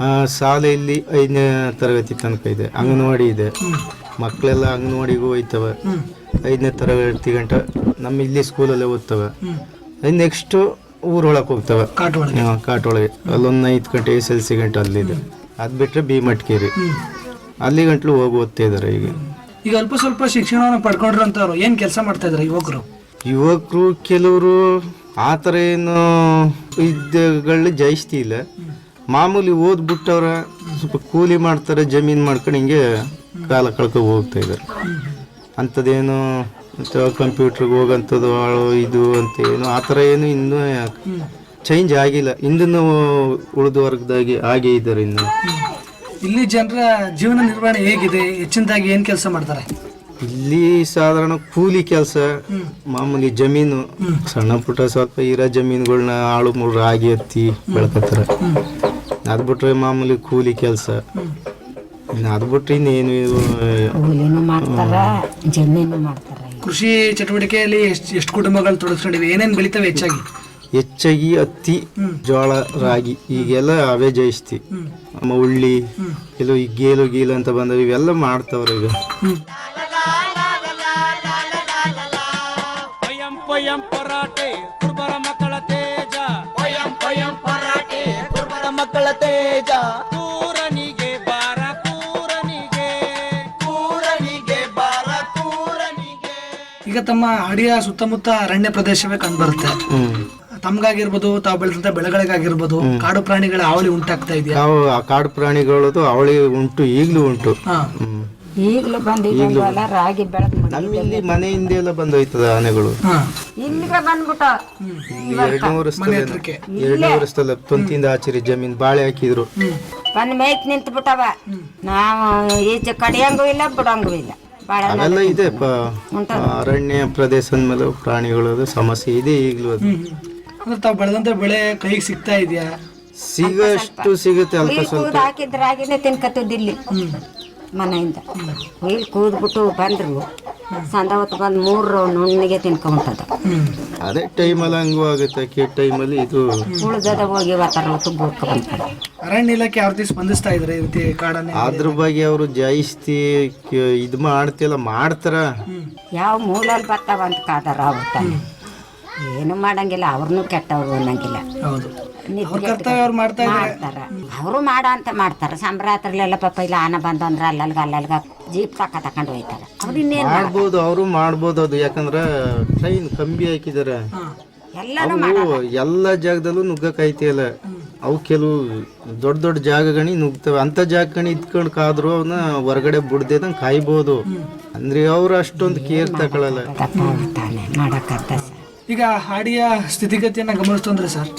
ಆ, ಶಾಲೆಯಲ್ಲಿ ಐದನೇ ತರಗತಿ ತನಕ ಇದೆ. ಅಂಗನವಾಡಿ ಇದೆ. ಮಕ್ಕಳೆಲ್ಲ ಅಂಗನವಾಡಿಗೂ ಹೋಯ್ತವೆ. ಐದನೇ ತರಗತಿ ಗಂಟ ನಮ್ಮ ಇಲ್ಲಿ ಸ್ಕೂಲಲ್ಲೇ ಓದ್ತವೆ. ನೆಕ್ಸ್ಟು ಊರೊಳಗೆ ಹೋಗ್ತವೆ. ಕಾಟವಾಳ ಕಾಟೊಳಗೆ ಅಲ್ಲೊಂದು ಐದು ಗಂಟೆ ಎಸ್ ಎಲ್ ಸಿ ಗಂಟೆ ಅಲ್ಲಿದೆ. ಅದು ಬಿಟ್ಟರೆ ಬಿ ಮಟ್ಕೇರಿ. ಅಲ್ಲಿ ಗಂಟ್ಲು ಹೋಗಿ ಓದ್ತಾ ಇದ್ದಾರೆ ಈಗ. ಈಗ ಅಲ್ಪ ಸ್ವಲ್ಪ ಶಿಕ್ಷಣವನ್ನು ಪಡ್ಕೊಂಡಿರೋಂಥವ್ರು ಏನು ಕೆಲಸ ಮಾಡ್ತಾ ಇದಾರೆ ಯುವಕರು? ಯುವಕರು ಕೆಲವರು ಆ ಥರ ಏನು ವಿದ್ಯೆಗಳನ್ನ ಜಾಸ್ತಿ ಇಲ್ಲ. ಮಾಮೂಲಿ ಓದ್ಬಿಟ್ಟವ್ರ ಸ್ವಲ್ಪ ಕೂಲಿ ಮಾಡ್ತಾರೆ ಜಮೀನು ಮಾಡ್ಕೊಂಡು ಹಿಂಗೆ ಕಾಲ ಕಳ್ಕೊ ಹೋಗ್ತಾ ಇದ್ದಾರೆ ಅಂಥದ್ದೇನು ಕಂಪ್ಯೂಟ್ರಿಗೆ ಹೋಗಂಥದ್ದು ಆಳು ಇದು ಅಂತ ಏನು ಆ ಥರ ಏನು ಇನ್ನೂ ಚೇಂಜ್ ಆಗಿಲ್ಲ. ಇಂದಿನ ಉಳಿದ ವರ್ಗದಾಗಿ ಹಾಗೆ ಇದ್ದಾರೆ ಇನ್ನು. ಇಲ್ಲಿ ಜನರ ಜೀವನ ನಿರ್ವಹಣೆ ಹೇಗಿದೆ? ಹೆಚ್ಚಿನದಾಗಿ ಏನ್ ಕೆಲಸ ಮಾಡ್ತಾರೆ? ಇಲ್ಲಿ ಸಾಧಾರಣ ಕೂಲಿ ಕೆಲಸ ಮಾಮೂಲಿ ಜಮೀನು. ಸಣ್ಣ ಪುಟ್ಟ ಸ್ವಲ್ಪ ಇರೋ ಜಮೀನುಗಳನ್ನ ಆಳು ಮೂರು ರಾಗಿ ಹತ್ತಿ ಬೆಳ್ಕೊತಾರೆ. ಅದು ಬಿಟ್ರೆ ಮಾಮೂಲಿ ಕೂಲಿ ಕೆಲಸ. ಅದು ಬಿಟ್ರೆ ಇನ್ನೇನು ಇದು, ಕೂಲಿನೂ ಮಾಡ್ತಾರ ಜಮೀನು ಮಾಡ್ತಾರ. ಕೃಷಿ ಚಟುವಟಿಕೆಯಲ್ಲಿ ಎಷ್ಟು ಎಷ್ಟು ಕುಟುಂಬಗಳು ತೊಡಗಿಸ್ಕೊಂಡಿವೆ ಏನೇನು ಬೆಳಿತವೆ ಹೆಚ್ಚಾಗಿ? ಹೆಚ್ಚಾಗಿ ಹತ್ತಿ ಜೋಳ ರಾಗಿ ಈಗೆಲ್ಲ ಅವೇ ಜಯಿಸ್ತಿ. ನಮ್ಮ ಉಳ್ಳಿ ಕೆಲವು ಈ ಗೇಲು ಗೀಲು ಅಂತ ಬಂದವು ಇವೆಲ್ಲ ಮಾಡ್ತಾವ್ರೆ ಈಗ. ಪಯಂ ಪಯಂ ಪರಾಟೆ ಕುರ್ಬರ ಮಕ್ಕಳ ತೇಜ. ಪಯಂ ಪಯಂ ಪರಾಟೆ ಕುರ್ಬರ ಮಕ್ಕಳ ತೇಜ. ಕೂರನಿಗೆ ಬಾರ ಕೂರನಿಗೆ. ಕೂರನಿಗೆ ಬಾರ ಕೂರನಿಗೆ. ಈಗ ತಮ್ಮ ಅಡಿಯ ಸುತ್ತಮುತ್ತ ಅರಣ್ಯ ಪ್ರದೇಶವೇ ಕಂಡುಬರುತ್ತೆ ಹ್ಮ್. ತಮ್ಗಾಗಿರ್ಬೋದು ತಾವು ಬೆಳೆದಂತ ಬೆಳೆಗಳಿಗಾಗಿರ್ಬೋದು ಕಾಡು ಪ್ರಾಣಿಗಳ ಅವಳಿ ಉಂಟಾಗ್ತಾ ಇದೆಯಾ? ನಾವು ಆ ಕಾಡು ಪ್ರಾಣಿಗಳದು ಅವಳಿ ಉಂಟು ಈಗಲೂ ಉಂಟು. ಹ್ಮ್. ಈಗಲೂ ಬಂದಿದ್ದಲ್ಲ ರಾಗಿ ಬೆಳೆದ್ ಮನೆ ಮನೆಯಿಂದ ಎಲ್ಲ ಬಂದೋಯ್ತದ ಆನೆಗಳು. ಇಲ್ಲಿಗೆ ಬಂದ್ಬಿಟ್ಟ. ಎರಡನೇ ವರ್ಷದಲ್ಲಿ ಎರಡನೇ ವರ್ಷದಲ್ಲ ತೊಂತಿಯಿಂದ ಆಚರಿ ಜಮೀನ್ ಬಾಳೆ ಹಾಕಿದ್ರು. ಬಂದ್ ಮೇಯ್ಕ್ ನಿಂತು ಬಿಟ್ಟವ ನಾವು ಈಚೆ ಕಡಿಯಂಗೂ ಇಲ್ಲ ಬಿಡಂಗೂ ಇಲ್ಲ. ಬಾಳ ಅವೆಲ್ಲ ಇದೆ ಪ ಅರಣ್ಯ ಪ್ರದೇಶದ ಮೇಲೆ ಪ್ರಾಣಿಗಳದು ಸಮಸ್ಯೆ ಇದೆ ಈಗಲೂ ಅದು. ಅಂದ್ರೆ ತಾವು ಬೆಳೆದಂತ ಬೆಳೆ ಕೈಗೆ ಸಿಗ್ತಾ ಇದೆಯಾ? ಸಿಗಷ್ಟು ಸಿಗುತ್ತೆ ಅಲ್ಪ ಸ್ವಲ್ಪ ಕೂದು ಹಾಕಿದ್ ರಾಗಿನೇ ತಿನ್ಕತ್ತಿದ್ದು ಇಲ್ಲಿ. ಮನೆಯಿಂದ. ಇಲ್ಲಿ ಕೂದ್ಬಿಟ್ಟು ಬಂದ್ರು. ಸಂದ ಹೊತ್ತು ಬಂದು ಮೂರು ನುಣ್ಣಿಗೆ ತಿನ್ಕೊಂಬಿಟ್ಟದ ಅದೇ ಟೈಮಲ್ಲಿ ಹಂಗೂ ಆಗುತ್ತೆ. ಕೆಟ್ಟ ಟೈಮಲ್ಲಿ ಇದು ಉಳ್ದದ ಹೋಗಿ ಹೊತ್ತು ಬೂರ್ಕ ಬಂದ್ಕೊಂಡು ಅರಣ್ಯ ಇಲಾಖೆ ಯಾವ ರೀತಿ ಸ್ಪಂದಿಸ್ತಾ ಇದ್ರೆ ಈ ರೀತಿ ಕಾಡನ್ನ? ಅದ್ರ ಬಗ್ಗೆ ಅವರು ಜಾಸ್ತಿ ಕ- ಇದು ಮಾಡ್ತಿಲ್ಲ ಮಾಡ್ತಾರ. ಯಾವ ಮೂಲಲ್ಲಿ ಬರ್ತಾವ ಅಂತ ಕಾದಾರ ಅವ್ರು ತಾನೆ ಏನು ಮಾಡಂಗಿಲ್ಲ ಅವ್ರನ್ನೂ ಕೆಟ್ಟವ್ರು ಅನ್ನಂಗಿಲ್ಲ. ಹೌದು. ನಿದ್ದೆ ಕರ್ತವ್ಯ ಅವ್ರು ಮಾಡ್ತಾ ಇದ್ದಾರೆ ಮಾಡ್ತಾರ. ಅವರು ಮಾಡ ಅಂತ ಮಾಡ್ತಾರ. ಸಂಭ್ರಾತ್ರಿಲೆಲ್ಲ ಪಾಪ ಇಲ್ಲ ಆನ ಬಂದು ಅಂದ್ರೆ ಅಲ್ಲಲ್ಗ ಅಲ್ಲಲ್ಗ ಜೀಪ್ ತಕ ತಕೊಂಡು ಹೋಯ್ತಾರ. ಅವ್ರು ಇನ್ನೇನು ಮಾಡ್ಬೋದು ಅವರು ಮಾಡ್ಬೋದು ಅದು. ಯಾಕಂದ್ರೆ ಟ್ರೈನ್ ಕಂಬಿ ಹಾಕಿದಾರೆ. ಎಲ್ಲಾನು ಅವು ಎಲ್ಲ ಜಾಗದಲ್ಲೂ ಅಲ್ಲ. ಅವು ಕೆಲವು ದೊಡ್ಡ ದೊಡ್ಡ ಜಾಗಗಣಿ ನುಗ್ತವೆ ಅಂತ ಜಾಗಗಣಿ ಇದ್ಕೊಂಡು ಕಾದ್ರು ಅವನ್ನ ಹೊರಗಡೆ ಬಿಡ್ದೇದಂಗೆ ಕಾಯ್ಬೋದು. ಅಂದ್ರೆ ಅವ್ರು ಅಷ್ಟೊಂದು ಕೇರ್ ತಕೊಳ್ಳಲ್ಲ ಈಗ ಹಾಡಿಯ ಸ್ಥಿತಿಗತಿಯನ್ನು ಗಮನಿಸ್ತಂದ್ರೆ ಸರ್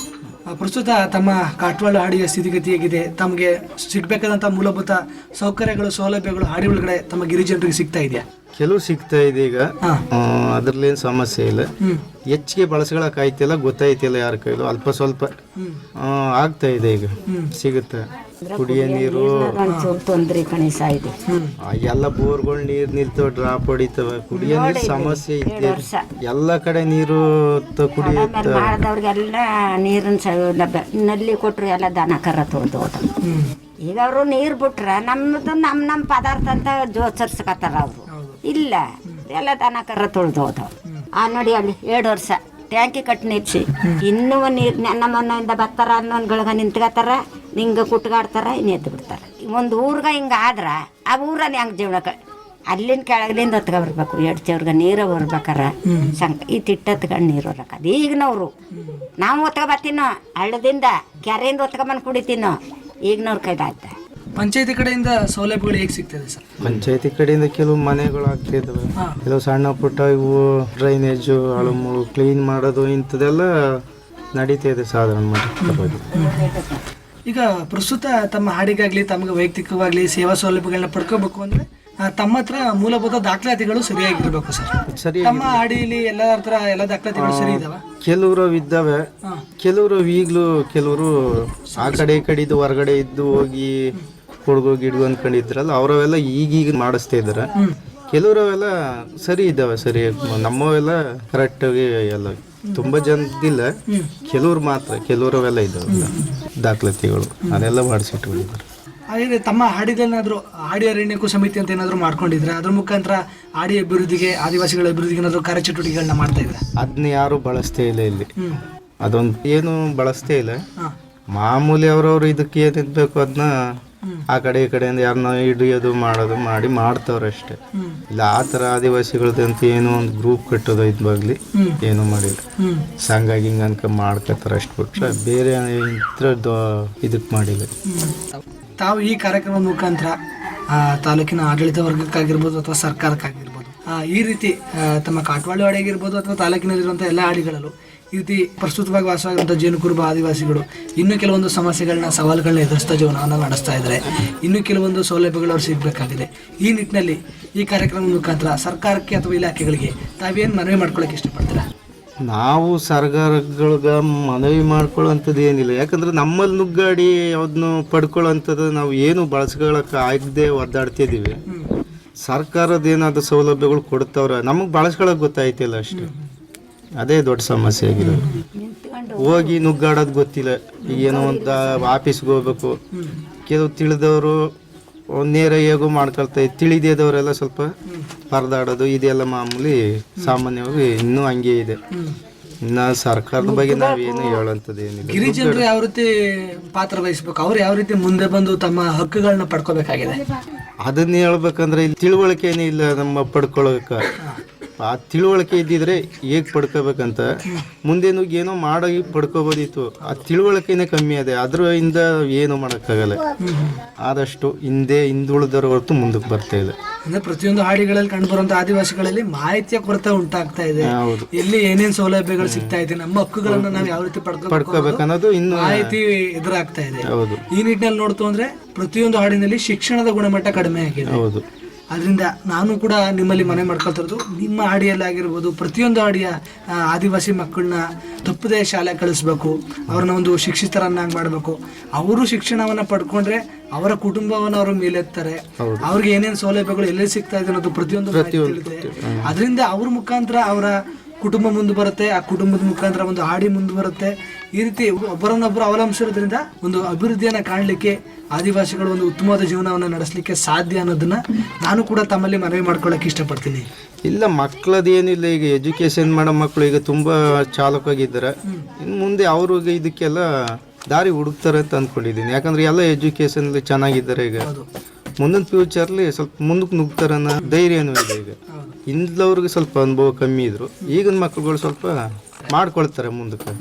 ಪ್ರಸ್ತುತ ತಮ್ಮ ಕಾಟ್ವಾಳ ಹಾಡಿಯ ಸ್ಥಿತಿಗತಿ ಹೇಗಿದೆ? ತಮಗೆ ಸಿಗ್ಬೇಕಾದಂತ ಮೂಲಭೂತ ಸೌಕರ್ಯಗಳು ಸೌಲಭ್ಯಗಳು ಹಾಡಿ ಒಳಗಡೆ ತಮ್ಮ ಗಿರಿಜನರಿಗೆ ಸಿಗ್ತಾ ಇದೆಯಾ? ಕೆಲವು ಸಿಗ್ತಾ ಇದೆ ಈಗ. ಅದ್ರಲ್ಲಿ ಅದ್ರಲ್ಲೇನು ಸಮಸ್ಯೆ ಇಲ್ಲ. ಹೆಚ್ಚಿಗೆ ಬಳಸ್ಕೊಳಕ್ ಆಯ್ತಿಲ್ಲ ಗೊತ್ತಾಯ್ತಿಲ್ಲ ಯಾರ ಕೈಲೂ. ಅಲ್ಪ ಸ್ವಲ್ಪ ಆಗ್ತಾ ಇದೆ ಈಗ. ಸಿಗುತ್ತೆ. ಕುಡಿಯೋ ನೀರು. ಒಂಚೂರು ತೊಂದ್ರೆ ಕಣಿಸ ಇದೆ. ಆ, ಎಲ್ಲ ಬೋರ್ಗಳು ನೀರು ನಿಲ್ತವೆ ಡ್ರಾಪ್ ಹೊಡಿತವೆ. ಕುಡಿಯೋ ನೀರು ಸಮಸ್ಯೆ ಇದೆ ಎಲ್ಲ ಕಡೆ ನೀರು ತ- ಕುಡಿಯ ಆಮೇಲೆ ಮಾಡಿದವ್ರಿಗೆಲ್ಲ ನೀರಿನ ನಲ್ಲಿ ಕೊಟ್ಟರು ಎಲ್ಲ ದನ ಕರ ತೊಗೊಂಡು ಹೋದ ಈಗ ಅವರು ನೀರು ಬಿಟ್ರೆ ನಮ್ಮದು ನಮ್ಮ ನಮ್ಮ ಪದಾರ್ಥ ಅಂತ ಜೋಚರ್ಸ್ಕತ್ತಾರ ಅವರು. ಇಲ್ಲ. ಎಲ್ಲ ದನ ಕರ ತೊಳೆದು ಹೋದವು ಆ ನೋಡಿ ಅಲ್ಲಿ ಎರಡು ವರ್ಷ. ಟ್ಯಾಂಕಿ ಕಟ್ಟಿ ನಿಲ್ಸಿ. ಇನ್ನೂ ನೀರು ನನ್ನ ಮೊನ್ನೆಯಿಂದ ಬರ್ತಾರ ಅನ್ನೋನ್ಗಳ್ಗ ನಿಂತ್ಕತ್ತಾರ. ನಿಂಗೆ ಕುಟ್ಗಾಡ್ತಾರ ಇನ್ನು ಎದ್ದು ಬಿಡ್ತಾರ. ಒಂದು ಊರ್ಗ ಹಿಂಗೆ ಆದ್ರೆ ಆ ಊರಲ್ಲಿ ಹೆಂಗೆ ಜೀವನ ಅಲ್ಲಿನ ಅಲ್ಲಿಂದ ಕೆಳಗಲಿಂದ ಹೊತ್ಕೊ ಬರ್ಬೇಕು ಎರಡು ಚವ್ರಿಗೆ ನೀರು ಬರ್ಬೇಕಾರ. ಸಂಕ ಈ ತಿಟ್ಟ ಹತ್ಕೊಂಡು ನೀರು ಹೊರಕ ಅದು ಈಗಿನವ್ರು. ನಾವು ಹೊತ್ಕೊ ಬರ್ತೀನೋ ಹಳ್ಳದಿಂದ ಕೆರೆಯಿಂದ ಒತ್ಕೊಂಬಂದು ಕುಡಿತೀನೋ ಈಗಿನವ್ರ ಕೈದಾಯ್ತ. ಪಂಚಾಯತಿ ಕಡೆಯಿಂದ ಸೌಲಭ್ಯಗಳು ಹೇಗೆ ಸಿಗ್ತದೆ ಸರ್? ಪಂಚಾಯತಿ ಕಡೆಯಿಂದ ಕೆಲವು ಮನೆಗಳು ಆಗ್ತಿದ್ದಾವೆ ಕೆಲವು ಸಣ್ಣ ಪುಟ್ಟ ಇವು ಡ್ರೈನೇಜು ಅಳುಮುಳು ಕ್ಲೀನ್ ಮಾಡೋದು ಇಂಥದ್ದೆಲ್ಲ ನಡೀತಾ ಇದೆ ಸಾಧಾರಣ ಈಗ ಪ್ರಸ್ತುತ ತಮ್ಮ ಹಾಡಿಗಾಗ್ಲಿ ತಮಗೆ ವೈಯಕ್ತಿಕವಾಗ್ಲಿ ಸೇವಾ ಸೌಲಭ್ಯಗಳನ್ನ ಪಡ್ಕೋಬೇಕು ಅಂದ್ರೆ ತಮ್ಮ ಹತ್ರ ಮೂಲಭೂತ ದಾಖಲಾತಿಗಳು ಸರಿಯಾಗಿರ್ಬೇಕು ಸರ್. ಸರಿ ತಮ್ಮ ಹಾಡಿಲಿ ಎಲ್ಲ ಹತ್ರ ಎಲ್ಲ ದಾಖಲಾತಿಗಳು ಸರಿ ಇದಾವೆ? ಕೆಲವರು ಇದ್ದಾವೆ. ಕೆಲವರು ಈಗಲೂ ಕೆಲವರು ಆ ಕಡೆ ಈ ಕಡೆ ಇದ್ದು ಹೊರಗಡೆ ಇದ್ದು ಹೋಗಿ ಹುಡುಗ ಗಿಡ್ಗು ಅನ್ಕೊಂಡಿದ್ರಲ್ಲ ಅವರವೆಲ್ಲ ಈಗೀಗ ಮಾಡಿಸ್ತಾ ಇದ್ದಾರೆ. ಕೆಲವರವೆಲ್ಲ ಸರಿ ಇದ್ದಾವೆ ಸರಿ. ನಮ್ಮವೆಲ್ಲ ಕರೆಕ್ಟಾಗಿ ಎಲ್ಲ ತುಂಬ ಜನದಿಲ್ಲ. ಕೆಲವ್ರು ಮಾತ್ರ ಕೆಲವರವೆಲ್ಲ ಇದ್ದಾವೆ ದಾಖಲಾತಿಗಳು ಅದೆಲ್ಲ ಮಾಡಿಸಿಟ್ಕೊಂಡಿದ್ದಾರೆ ಅದೇ ತಮ್ಮ ಹಾಡಿದೇನಾದರೂ ಹಾಡಿ ಅರಣ್ಯಕ್ಕೂ ಸಮಿತಿ ಅಂತ ಏನಾದರೂ ಮಾಡ್ಕೊಂಡಿದ್ರೆ ಅದ್ರ ಮುಖಾಂತರ ಹಾಡಿ ಅಭಿವೃದ್ಧಿಗೆ ಆದಿವಾಸಿಗಳ ಅಭಿವೃದ್ಧಿಗೆ ಏನಾದರೂ ಕಾರ್ಯಚಟುವಟಿಕೆಗಳನ್ನ ಮಾಡ್ತಾ ಇದ್ರೆ? ಅದನ್ನ ಯಾರು ಬಳಸ್ತೇ ಇಲ್ಲ ಇಲ್ಲಿ. ಅದೊಂದು ಏನು ಬಳಸ್ತೇ ಇಲ್ಲ. ಮಾಮೂಲಿ ಅವ್ರವ್ರು ಇದಕ್ಕೆ ಏನಿದ್ಬೇಕು ಅದನ್ನ ಆ ಕಡೆ ಈ ಕಡೆಯಿಂದ ಯಾರನ್ನ ಹಿಡಿಯೋದು ಮಾಡೋದು ಮಾಡಿ ಮಾಡ್ತಾವ್ರೆ ಅಷ್ಟೇ. ಇಲ್ಲ, ಆ ಥರ ಆದಿವಾಸಿಗಳದಂತ ಏನೋ ಒಂದು ಗ್ರೂಪ್ ಕಟ್ಟೋದು ಇದ್ ಬಗ್ಲಿ ಏನೂ ಮಾಡಿಲ್ಲ. ಸಂಘ ಹಿಂಗ ಅನ್ಕ ಮಾಡ್ಕೋತಾರೆ ಅಷ್ಟು ಬಿಟ್ರೆ ಬೇರೆ ಇದ್ರದ್ದು ಇದಕ್ಕೆ ಮಾಡಿಲ್ಲ. ತಾವು ಈ ಕಾರ್ಯಕ್ರಮದ ಮುಖಾಂತರ ತಾಲೂಕಿನ ಆಡಳಿತ ವರ್ಗಕ್ಕಾಗಿರ್ಬೋದು ಅಥವಾ ಸರ್ಕಾರಕ್ಕಾಗಿರ್ಬೋದು ಈ ರೀತಿ ತಮ್ಮ ಕಾಟ್ವಾಳಿ ಆಡಿಯಾಗಿರ್ಬೋದು ಅಥವಾ ತಾಲೂಕಿನಲ್ಲಿರುವಂಥ ಎಲ್ಲ ಹಾಡಿಗಳಲ್ಲೂ ಈ ರೀತಿ ಪ್ರಸ್ತುತವಾಗಿ ವಾಸವಾಗಿರುವಂಥ ಜೇನುಕುರುಬ ಆದಿವಾಸಿಗಳು ಇನ್ನೂ ಕೆಲವೊಂದು ಸಮಸ್ಯೆಗಳನ್ನ ಸವಾಲುಗಳನ್ನ ಎದುರಿಸ್ತಾ ಜೀವನವನ್ನು ನಡೆಸ್ತಾ ಇದ್ದಾರೆ. ಇನ್ನೂ ಕೆಲವೊಂದು ಸೌಲಭ್ಯಗಳು ಅವ್ರು ಸಿಗಬೇಕಾಗಿದೆ. ಈ ನಿಟ್ಟಿನಲ್ಲಿ ಈ ಕಾರ್ಯಕ್ರಮದ ಮುಖಾಂತರ ಸರ್ಕಾರಕ್ಕೆ ಅಥವಾ ಇಲಾಖೆಗಳಿಗೆ ತಾವೇನು ಮನವಿ ಮಾಡ್ಕೊಳ್ಳೋಕೆ ಇಷ್ಟಪಡ್ತೀರಾ? ನಾವು ಸರ್ಕಾರಗಳಿಗೆ ಮನವಿ ಮಾಡ್ಕೊಳ್ಳೋಂಥದ್ದು ಏನಿಲ್ಲ. ಯಾಕಂದ್ರೆ ನಮ್ಮಲ್ಲಿ ನುಗ್ಗಾಡಿ ಯಾವ್ದನ್ನು ಪಡ್ಕೊಳ್ಳೋಂಥದ್ದು ನಾವು ಏನು ಬಳಸ್ಕೊಳಕ್ಕೆ ಆಗದೆ ಒದ್ದಾಡ್ತಿದ್ದೀವಿ ಸರ್ಕಾರದ ಏನಾದರೂ ಸೌಲಭ್ಯಗಳು ಕೊಡ್ತಾವ್ರೆ? ನಮಗೆ ಬಳಸ್ಕೊಳಕ್ಕೆ ಗೊತ್ತಾಯ್ತಿಲ್ಲ ಅಷ್ಟೇ. ಅದೇ ದೊಡ್ಡ ಸಮಸ್ಯೆ ಆಗಿದೆ ಹೋಗಿ ನುಗ್ಗಾಡೋದು ಗೊತ್ತಿಲ್ಲ. ಈಗ ಏನೋ ಒಂದು ಆಫೀಸ್ಗೆ ಹೋಗ್ಬೇಕು. ಕೆಲವು ತಿಳಿದವರು ನೇರ ಹೇಗೂ ಮಾಡ್ಕೊಳ್ತಾ ತಿಳಿದೇದವರೆಲ್ಲ ಸ್ವಲ್ಪ ಪರದಾಡೋದು ಇದೆಲ್ಲ ಮಾಮೂಲಿ ಸಾಮಾನ್ಯವಾಗಿ ಇನ್ನೂ ಹಂಗೆ ಇದೆ. ಇನ್ನು ಸರ್ಕಾರದ ಬಗ್ಗೆ ನಾವೇನು ಹೇಳುವಂಥದ್ದು ಏನಿಲ್ಲ. ಗಿರಿಜನರು ಯಾವ ರೀತಿ ಪಾತ್ರ ವಹಿಸ್ಬೇಕು? ಅವ್ರು ಯಾವ ರೀತಿ ಮುಂದೆ ಬಂದು ತಮ್ಮ ಹಕ್ಕುಗಳನ್ನ ಪಡ್ಕೋಬೇಕಾಗಿದೆ? ಅದನ್ನ ಹೇಳ್ಬೇಕಂದ್ರೆ ಇಲ್ಲಿ ತಿಳುವಳಿಕೆನೇ ಇಲ್ಲ ನಮ್ಮ ಪಡ್ಕೊಳ್ಳೋಕೆ ಆ ತಿಳುವಳಿಕೆ ಇದ್ದಿದ್ರೆ ಹೇಗೆ ಪಡ್ಕೋಬೇಕಂತ ಮುಂದೇನು ಏನೋ ಮಾಡಿ ಪಡ್ಕೋಬೋದಿತ್ತು. ಆ ತಿಳುವಳಿಕೆನೇ ಕಮ್ಮಿ ಅದೆ. ಅದರಿಂದ ಏನು ಮಾಡೋಕ್ಕಾಗಲ್ಲ. ಆದಷ್ಟು ಹಿಂದೆ ಹಿಂದುಳಿದರ ಹೊರತು ಮುಂದಕ್ಕೆ ಬರ್ತಾ ಇದೆ. ಅಂದ್ರೆ ಪ್ರತಿಯೊಂದು ಹಾಡಿಗಳಲ್ಲಿ ಕಂಡುಬರುವಂತ ಆದಿವಾಸಿಗಳಲ್ಲಿ ಮಾಹಿತಿಯ ಕೊರತೆ ಉಂಟಾಗ್ತಾ ಇದೆ. ಹೌದು. ಎಲ್ಲಿ ಏನೇನು ಸೌಲಭ್ಯಗಳು ಸಿಗ್ತಾ ಇದೆ ನಮ್ಮ ಹಕ್ಕುಗಳನ್ನ ನಾವು ಯಾವ ರೀತಿ ಪಡ್ಕೋಬೇಕು ಪಡ್ಕೋಬೇಕನ್ನೋದು ಇನ್ನು ಮಾಹಿತಿ ಎದುರಾಗ್ತಾ ಇದೆ. ಹೌದು. ಈ ನಿಟ್ಟಿನಲ್ಲಿ ನೋಡ್ತು ಅಂದ್ರೆ ಪ್ರತಿಯೊಂದು ಹಾಡಿನಲ್ಲಿ ಶಿಕ್ಷಣದ ಗುಣಮಟ್ಟ ಕಡಿಮೆ ಆಗಿದೆ. ಹೌದು. ಅದರಿಂದ ನಾನು ಕೂಡ ನಿಮ್ಮಲ್ಲಿ ಮನೆ ಮಾಡ್ಕೊಳ್ತಿರೋದು. ನಿಮ್ಮ ಆಡಿಯಲ್ಲಿ ಆಗಿರ್ಬೋದು ಪ್ರತಿಯೊಂದು ಹಾಡಿಯ ಆದಿವಾಸಿ ಮಕ್ಕಳನ್ನ ತಪ್ಪದೇ ಶಾಲೆ ಕಳಿಸ್ಬೇಕು. ಅವ್ರನ್ನ ಒಂದು ಶಿಕ್ಷಿತರನ್ನಾಗಿ ಮಾಡಬೇಕು. ಅವರು ಶಿಕ್ಷಣವನ್ನು ಪಡ್ಕೊಂಡ್ರೆ ಅವರ ಕುಟುಂಬವನ್ನು ಅವರು ಮೇಲೆತ್ತಾರೆ. ಅವ್ರಿಗೆ ಏನೇನು ಸೌಲಭ್ಯಗಳು ಎಲ್ಲಿ ಸಿಗ್ತಾ ಇದೆ ಅನ್ನೋದು ಪ್ರತಿಯೊಂದು ಅದರಿಂದ ಅವ್ರ ಮುಖಾಂತರ ಅವರ ಕುಟುಂಬ ಮುಂದೆ ಬರುತ್ತೆ. ಆ ಕುಟುಂಬದ ಮುಖಾಂತರ ಒಂದು ಹಾಡಿ ಮುಂದೆ ಬರುತ್ತೆ. ಈ ರೀತಿ ಒಬ್ಬರನ್ನೊಬ್ಬರು ಅವಲಂಬಿಸಿರೋದ್ರಿಂದ ಒಂದು ಅಭಿವೃದ್ಧಿಯನ್ನ ಕಾಣಲಿಕ್ಕೆ ಆದಿವಾಸಿಗಳು ಒಂದು ಉತ್ತಮವಾದ ಜೀವನವನ್ನು ನಡೆಸಲಿಕ್ಕೆ ಸಾಧ್ಯ ಅನ್ನೋದನ್ನ ನಾನು ಕೂಡ ತಮ್ಮಲ್ಲಿ ಮನವಿ ಮಾಡ್ಕೊಳ್ಳೋಕೆ ಇಷ್ಟಪಡ್ತೀನಿ. ಇಲ್ಲ ಮಕ್ಕಳದ್ದು ಏನಿಲ್ಲ ಈಗ ಎಜುಕೇಶನ್ ಮಾಡೋ ಮಕ್ಕಳು ಈಗ ತುಂಬ ಚಾಲಕವಾಗಿದ್ದಾರೆ. ಇನ್ನು ಮುಂದೆ ಅವ್ರಿಗೆ ಇದಕ್ಕೆಲ್ಲ ದಾರಿ ಹುಡುಕ್ತಾರೆ ಅಂತ ಅಂದ್ಕೊಂಡಿದ್ದೀನಿ ಯಾಕಂದ್ರೆ ಎಲ್ಲ ಎಜುಕೇಶನ್ ಚೆನ್ನಾಗಿದ್ದಾರೆ ಈಗ. ಮುಂದಿನ ಫ್ಯೂಚರ್ಲಿ ಸ್ವಲ್ಪ ಮುಂದಕ್ಕೆ ನುಗ್ತಾರನ್ನ ಧೈರ್ಯನೂ ಇದೆ ಈಗ. ಹಿಂದ್ಲವ್ರಿಗೆ ಸ್ವಲ್ಪ ಅನುಭವ ಕಮ್ಮಿ ಇದ್ರು. ಈಗಿನ ಮಕ್ಕಳುಗಳು ಸ್ವಲ್ಪ ಮಾಡ್ಕೊಳ್ತಾರೆ ಮುಂದಕ್ಕೆ.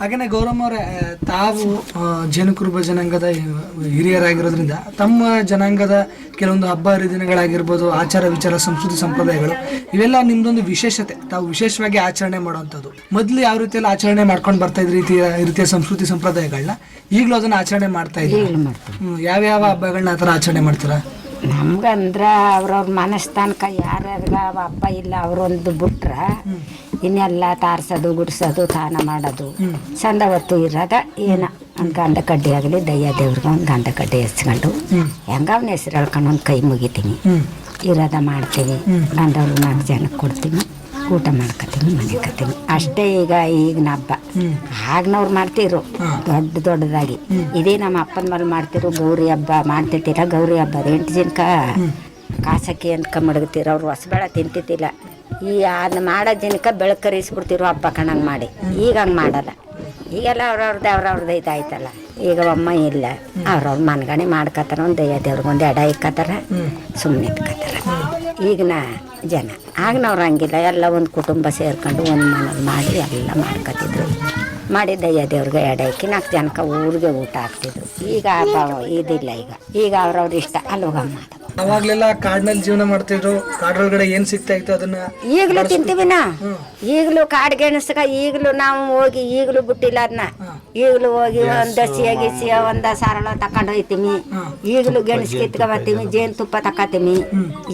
ಹಾಗೇನೆ ಗೌರಮ್ಮ ಅವರೇ ತಾವು ಜೇನುಕುರುಬ ಜನಾಂಗದ ಹಿರಿಯರಾಗಿರೋದ್ರಿಂದ ತಮ್ಮ ಜನಾಂಗದ ಕೆಲವೊಂದು ಹಬ್ಬ ಹರಿದಿನಗಳಾಗಿರ್ಬೋದು ಆಚಾರ ವಿಚಾರ ಸಂಸ್ಕೃತಿ ಸಂಪ್ರದಾಯಗಳು ಇವೆಲ್ಲ ನಿಮ್ದೊಂದು ವಿಶೇಷತೆ. ತಾವು ವಿಶೇಷವಾಗಿ ಆಚರಣೆ ಮಾಡುವಂಥದ್ದು. ಮೊದಲು ಯಾವ ರೀತಿಯಲ್ಲಿ ಆಚರಣೆ ಮಾಡ್ಕೊಂಡು ಬರ್ತಾ ಇದ್ರಿ ರೀತಿಯ ರೀತಿಯ ಸಂಸ್ಕೃತಿ ಸಂಪ್ರದಾಯಗಳನ್ನ? ಈಗಲೂ ಅದನ್ನು ಆಚರಣೆ ಮಾಡ್ತಾ ಇದ್ದೀವಿ ಯಾವ್ಯಾವ ಹಬ್ಬಗಳನ್ನ ಆ ಥರ ಆಚರಣೆ ಮಾಡ್ತೀರಾ? ನಮ್ಗಂದ್ರೆ ಅವ್ರವ್ರ ಮನಸ್ಥಾನಕ ಯಾರ್ಯಾರ್ಗ ಅಪ್ಪ ಇಲ್ಲ ಅವ್ರೊಂದು ಬಿಟ್ರ ಇನ್ನೆಲ್ಲ ತಾರ್ಸೋದು ಗುಡಿಸೋದು ತಾನ ಮಾಡೋದು. ಸಂದ ಹೊತ್ತು ಇರೋದ ಏನ? ಒಂದು ಗಂಧ ಕಡ್ಡಿ ಆಗಲಿ ದಯ್ಯ ದೇವ್ರಿಗೆ ಒಂದು ಗಂಧ ಕಡ್ಡಿ ಹೆಚ್ಕೊಂಡು ಹೆಂಗ ಅವ್ನ ಹೆಸ್ರು ಹೇಳ್ಕೊಂಡು ಒಂದು ಕೈ ಮುಗಿತೀನಿ. ಇರೋದ ಮಾಡ್ತೀನಿ. ಗಂಧವ್ರು ನಾಲ್ಕು ಜನಕ್ಕೆ ಕೊಡ್ತೀವಿ ಊಟ ಮಾಡ್ಕೊತೀನಿ ಮನೆ ಕತ್ತೀವಿ ಅಷ್ಟೇ ಈಗ ಈಗಿನ ಹಬ್ಬ. ಆಗ್ನವ್ರು ಮಾಡ್ತಿರು ದೊಡ್ಡ ದೊಡ್ಡದಾಗಿ. ಇದೇ ನಮ್ಮ ಅಪ್ಪನ ಮೇಲೆ ಮಾಡ್ತಿರು ಗೌರಿ ಹಬ್ಬ ಮಾಡ್ತಿರ್ತೀರ ಗೌರಿ ಹಬ್ಬ ಎಂಟು ಜನಕ ಕಾಸಕ್ಕಿ ಅಂತ ಮಡಗ್ತೀರ ಅವ್ರು ಹೊಸಬೇಳ ತಿಂತಿದ್ದಿಲ್ಲ. ಈ ಅದನ್ನ ಮಾಡೋ ಜನಕ್ಕೆ ಬೆಳಕರಿಸ್ಬಿಡ್ತಿರು ಹಬ್ಬ ಕಣಂಗೆ ಮಾಡಿ. ಈಗ ಹಂಗೆ ಮಾಡಲ್ಲ. ಈಗೆಲ್ಲ ಅವ್ರವ್ರದ್ದು ಅವ್ರವ್ರದ್ದು ಇದಾಯ್ತಲ್ಲ. ಈಗ ಅಮ್ಮ ಇಲ್ಲ. ಅವ್ರವ್ರ ಮನ್ಗಣಿ ಮಾಡ್ಕತ್ತಾರ ಒಂದು ದೇವ್ರಿಗೆ ಒಂದು ಎಡ ಇಕ್ಕತ್ತಾರ ಸುಮ್ಮನೆ ಇಟ್ಕೊತಾರ ಈಗಿನ ಜನ. ಆಗನವ್ರು ಹಂಗಿಲ್ಲ, ಎಲ್ಲ ಒಂದು ಕುಟುಂಬ ಸೇರ್ಕೊಂಡು ಒಂದು ಮನೇಲಿ ಮಾಡಿ ಎಲ್ಲ ಮಾಡ್ಕೊತಿದ್ರು ಮಾಡಿ ದಯ್ಯ ದೇವ್ರಿಗೆ ಎಡೆ ಹಾಕಿ ನಾಲ್ಕು ಜನಕ್ಕೆ ಊರಿಗೆ ಊಟ ಹಾಕ್ತಿದ್ರು. ಈಗ ಇದಿಲ್ಲ ಈಗ. ಈಗ ಅವ್ರವ್ರ ಇಷ್ಟ. ಅದು. ಅವಾಗ್ಲೆಲ್ಲ ಕಾಡಿನಲ್ಲಿ ಜೀವನ ಮಾಡ್ತಿದ್ರು. ಕಾಡೊಳಗಡೆ ಏನ್ ಸಿಗ್ತಾ ಇತ್ತು ಅದನ್ನ ಈಗಲೂ ತಿಂತೀವಿ ನಾ. ಈಗಲೂ ಕಾಡ್ಗೆ ಎಣಿಸ್ಕ ಈಗಲೂ ನಾವು ಹೋಗಿ ಈಗಲೂ ಬಿಟ್ಟಿಲ್ಲ ಅದನ್ನ ಈಗಲೂ ಹೋಗಿ ಒಂದ್ ಸಿಯ ಗಿಸಿಯ ಒಂದ ಸಾರಳ ತಕೊಂಡ್ ಹೋಯ್ತೀವಿ ಈಗಲೂ ಗೆಣಸು ಕಿತ್ಕ ಬರ್ತೀವಿ ಜೇನುತುಪ್ಪ ತಕೊತೀನಿ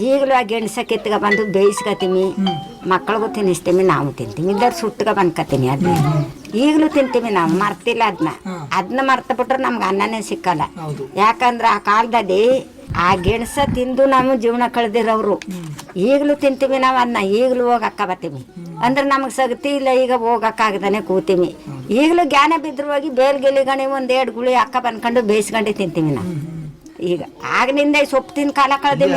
ಈಗಲೂ ಆ ಗೆಣಸ ಕಿತ್ಕ ಬಂದು ಬೇಯಿಸ್ಕತೀನಿ ಮಕ್ಕಳಿಗೂ ತಿನ್ನಿಸ್ತೀನಿ ನಾವು ತಿಂತೀವಿ. ಇಲ್ದಾರ ಸುಟ್ಟಕ ಬಂದ್ಕತೀನಿ ಅದನ್ನ ಈಗಲೂ ತಿಂತೀವಿ ನಾವು ಮರ್ತಿಲ್ಲ ಅದನ್ನ ಅದನ್ನ ಮರ್ತ ಬಿಟ್ರೆ ನಮ್ಗೆ ಅನ್ನನೇ ಸಿಕ್ಕಲ್ಲ. ಯಾಕಂದ್ರೆ ಆ ಕಾಲದಲ್ಲಿ ಆ ಗೆಣಸ ತಿಂದು ನಮ್ಮ ಜೀವನ ಕಳೆದಿರೋರು. ಈಗಲೂ ತಿಂತೀವಿ ನಾವು ಅನ್ನ ಈಗಲೂ ಹೋಗಕ್ಕ ಅಕ್ಕ ಬರ್ತೀವಿ. ಅಂದ್ರೆ ನಮಗೆ ಸಗತಿ ಇಲ್ಲ ಈಗ ಹೋಗಕ್ಕಾಗದಾನೆ ಕೂತೀವಿ. ಈಗಲೂ ಜ್ಞಾನ ಬಿದ್ರು ಹೋಗಿ ಬೇಲ್ಗೆಲಿಗಣಿ ಒಂದ್ ಎರಡು ಗುಳಿ ಅಕ್ಕ ಬಂದ್ಕೊಂಡು ಬೇಯಿಸ್ಕೊಂಡು ತಿಂತೀವಿ ನಾವು. ಈಗ ಆಗಿನಿಂದ ಸೊಪ್ಪು ತಿನ್ ಕಾಲ ಕಳ್ದೀವಿ.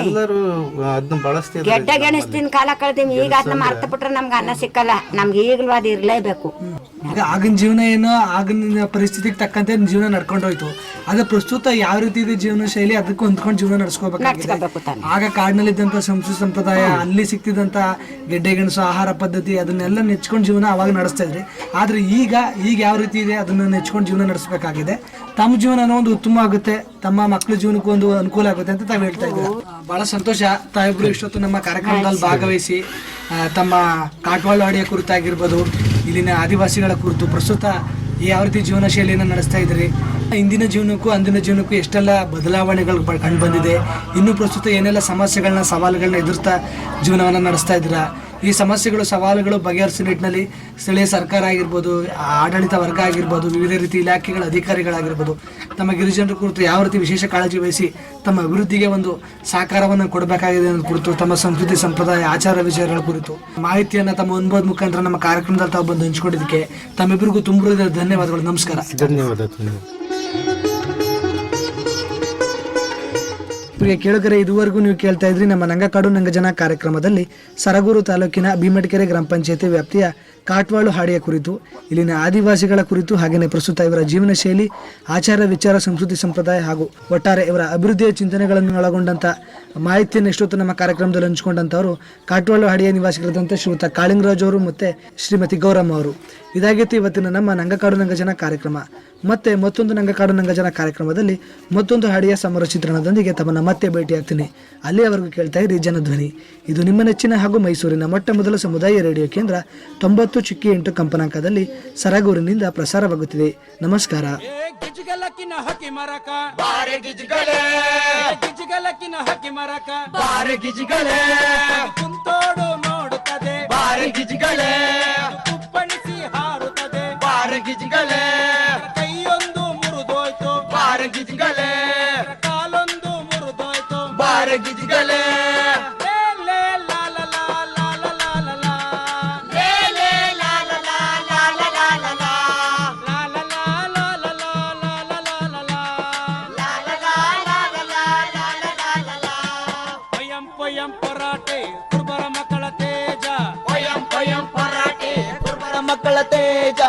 ಗೆಡ್ಡೆ ಗೆಣಸ್ ತಿನ್ ಕಾಲ ಕಳ್ದೀವಿ. ಈಗ ಅದನ್ನ ಮರ್ತ ಬಿಟ್ರೆ ನಮ್ಗೆ ಅನ್ನ ಸಿಕ್ಕಲ್ಲ. ನಮ್ಗೆ ಈಗಲೂ ಅದು ಇರ್ಲೇಬೇಕು. ಈಗ ಆಗಿನ ಜೀವನ ಏನು ಆಗಿನ ಪರಿಸ್ಥಿತಿಗೆ ತಕ್ಕಂತೆ ಜೀವನ ನಡ್ಕೊಂಡು ಹೋಯ್ತು ಆದ್ರೆ ಪ್ರಸ್ತುತ ಯಾವ ರೀತಿ ಇದೆ ಜೀವನ ಶೈಲಿ ಅದಕ್ಕೆ ಹೊಂದ್ಕೊಂಡು ಜೀವನ ನಡ್ಸ್ಕೋಬೇಕಾಗಿದೆ. ಆಗ ಕಾಡಿನಲ್ಲಿದ್ದಂಥ ಸಂಸ್ಕೃತಿ ಸಂಪ್ರದಾಯ ಅಲ್ಲಿ ಸಿಕ್ತಿದ್ದಂತ ಗೆಡ್ಡೆ ಗೆಣಸು ಆಹಾರ ಪದ್ಧತಿ ಅದನ್ನೆಲ್ಲ ನೆಚ್ಕೊಂಡು ಜೀವನ ಅವಾಗ ನಡೆಸ್ತಾ ಇದ್ರಿ. ಆದ್ರೆ ಈಗ ಈಗ ಯಾವ ರೀತಿ ಇದೆ ಅದನ್ನ ನೆಚ್ಕೊಂಡು ಜೀವನ ನಡೆಸಬೇಕಾಗಿದೆ. ತಮ್ಮ ಜೀವನ ಒಂದು ಉತ್ತಮ ಆಗುತ್ತೆ ತಮ್ಮ ಮಕ್ಕಳ ಜೀವನಕ್ಕೂ ಒಂದು ಅನುಕೂಲ ಆಗುತ್ತೆ ಅಂತ ತಾವು ಹೇಳ್ತಾ ಇದ್ದೀರಾ? ಬಹಳ ಸಂತೋಷ. ತಾವಿಬ್ರು ಇಷ್ಟೊತ್ತು ನಮ್ಮ ಕಾರ್ಯಕ್ರಮದಲ್ಲಿ ಭಾಗವಹಿಸಿ ತಮ್ಮ ಕಾಟ್ವಾಳ ಹಾಡಿಯ ಕುರಿತಾಗಿರ್ಬೋದು ಇಲ್ಲಿನ ಆದಿವಾಸಿಗಳ ಕುರಿತು ಪ್ರಸ್ತುತ ಯಾವ ರೀತಿ ಜೀವನ ಶೈಲಿಯನ್ನು ನಡೆಸ್ತಾ ಇದ್ದೀರಿ. ಇಂದಿನ ಜೀವನಕ್ಕೂ ಅಂದಿನ ಜೀವನಕ್ಕೂ ಎಷ್ಟೆಲ್ಲ ಬದಲಾವಣೆಗಳು ಕಂಡು ಬಂದಿದೆ, ಇನ್ನು ಪ್ರಸ್ತುತ ಏನೆಲ್ಲ ಸಮಸ್ಯೆಗಳನ್ನ, ಸವಾಲುಗಳನ್ನ ಎದುರ್ತಾ ಜೀವನವನ್ನು ನಡೆಸ್ತಾ ಇದ್ದೀರಾ? ಈ ಸಮಸ್ಯೆಗಳು, ಸವಾಲುಗಳು ಬಗೆಹರಿಸುವ ನಿಟ್ಟಿನಲ್ಲಿ ಸ್ಥಳೀಯ ಸರ್ಕಾರ ಆಗಿರ್ಬೋದು, ಆಡಳಿತ ವರ್ಗ ಆಗಿರ್ಬೋದು, ವಿವಿಧ ರೀತಿ ಇಲಾಖೆಗಳ ಅಧಿಕಾರಿಗಳಾಗಿರ್ಬೋದು, ತಮ್ಮ ಗಿರಿಜನರ ಕುರಿತು ಯಾವ ರೀತಿ ವಿಶೇಷ ಕಾಳಜಿ ವಹಿಸಿ ತಮ್ಮ ಅಭಿವೃದ್ಧಿಗೆ ಒಂದು ಸಹಕಾರವನ್ನು ಕೊಡಬೇಕಾಗಿದೆ ಅನ್ನೋದು ಕುರಿತು, ತಮ್ಮ ಸಂಸ್ಕೃತಿ, ಸಂಪ್ರದಾಯ, ಆಚಾರ ವಿಚಾರಗಳ ಕುರಿತು ಮಾಹಿತಿಯನ್ನು ತಮ್ಮ ಅನುಭವದ ಮುಖಾಂತರ ನಮ್ಮ ಕಾರ್ಯಕ್ರಮದಲ್ಲಿ ತಾವು ಬಂದು ಹಂಚ್ಕೊಂಡಿದ್ದಕ್ಕೆ ತಮ್ಮಿಬ್ಬರಿಗೂ ತುಂಬ ಧನ್ಯವಾದಗಳು. ನಮಸ್ಕಾರ. ಧನ್ಯವಾದ. ಪ್ರಿಯ ಕೇಳುಗರೆ, ಇದುವರೆಗೂ ನೀವು ಕೇಳ್ತಾ ಇದ್ರಿ ನಮ್ಮ ನಂಗಕಾಡು ನಂಗಜನ ಕಾರ್ಯಕ್ರಮದಲ್ಲಿ ಸರಗೂರು ತಾಲೂಕಿನ ಭೀಮಟ್ಕೆರೆ ಗ್ರಾಮ ಪಂಚಾಯತಿ ವ್ಯಾಪ್ತಿಯ ಕಾಟ್ವಾಳು ಹಾಡಿಯ ಕುರಿತು, ಇಲ್ಲಿನ ಆದಿವಾಸಿಗಳ ಕುರಿತು ಹಾಗೆಯೇ ಪ್ರಸ್ತುತ ಇವರ ಜೀವನ ಶೈಲಿ, ಆಚಾರ ವಿಚಾರ, ಸಂಸ್ಕೃತಿ ಸಂಪ್ರದಾಯ ಹಾಗೂ ಒಟ್ಟಾರೆ ಇವರ ಅಭಿವೃದ್ಧಿಯ ಚಿಂತನೆಗಳನ್ನು ಒಳಗೊಂಡಂತ ಮಾಹಿತಿಯನ್ನು ಎಷ್ಟೊತ್ತು ನಮ್ಮ ಕಾರ್ಯಕ್ರಮದಲ್ಲಿ ಹಂಚಿಕೊಂಡಂತವರು ಕಾಟ್ವಾಳು ಹಾಡಿಯ ನಿವಾಸಿಗಳಾದಂಥ ಶ್ರೀಯುತ ಕಾಳಿಂಗರಾಜ್ ಅವರು ಮತ್ತೆ ಶ್ರೀಮತಿ ಗೌರಮ್ಮ ಅವರು. ಇದಾಗಿತ್ತು ಇವತ್ತಿನ ನಮ್ಮ ನಂಗಕಾಡು ನಂಗಜನ ಕಾರ್ಯಕ್ರಮ. ಮತ್ತೆ ಮತ್ತೊಂದು ನಂಗಕಾಡು ನಂಗಜನ ಕಾರ್ಯಕ್ರಮದಲ್ಲಿ ಮತ್ತೊಂದು ಹಾಡಿಯ ಸಮರ ಚಿತ್ರಣದೊಂದಿಗೆ ತಮ್ಮನ್ನು ಮತ್ತೆ ಭೇಟಿಯಾಗ್ತೀನಿ. ಅಲ್ಲಿಯವರೆಗೂ ಕೇಳ್ತಾ ಇರಿ ಜನಧ್ವನಿ. ಇದು ನಿಮ್ಮ ನೆಚ್ಚಿನ ಹಾಗೂ ಮೈಸೂರಿನ ಮೊಟ್ಟ ಮೊದಲ ಸಮುದಾಯ ರೇಡಿಯೋ ಕೇಂದ್ರ ತೊಂಬತ್ತು ಚಿಕ್ಕಿ ಎಂಟು ಕಂಪನಾಂಕದಲ್ಲಿ ಸರಗೂರಿನಿಂದ ಪ್ರಸಾರವಾಗುತ್ತಿದೆ. ನಮಸ್ಕಾರ. ಏ ಗಿಜ್ಗಲಕ್ಕಿನ ಹಕ್ಕಿ ಮರಕ ಬಾರೆ ಗಿಜಿಗಳೇ ಗಿಜ್ಗಲಕ್ಕಿನ ಹಕ್ಕಿ ಮರಕ ಬಾರೆ ಗಿಜ್ಗಲೆ ಕುಂತೋಡು ನೋಡುತ್ತದೆ. ಬಾರೆ ಗಿಜ್ಗಲೆ ಪಾರಂಗಿಜಿಂಗಲೇ ಕೈಯೊಂದು ಮುರಿದೋಯ್ತು ಪಾರಂಗಿಜಿಂಗಲೇ ಕಾಲೊಂದು ಮುರಿದೋಯ್ತು ಪಾರಂಗಿಜಿಂಗಲೇ ಮಕ್ಕಳ ತೇಜ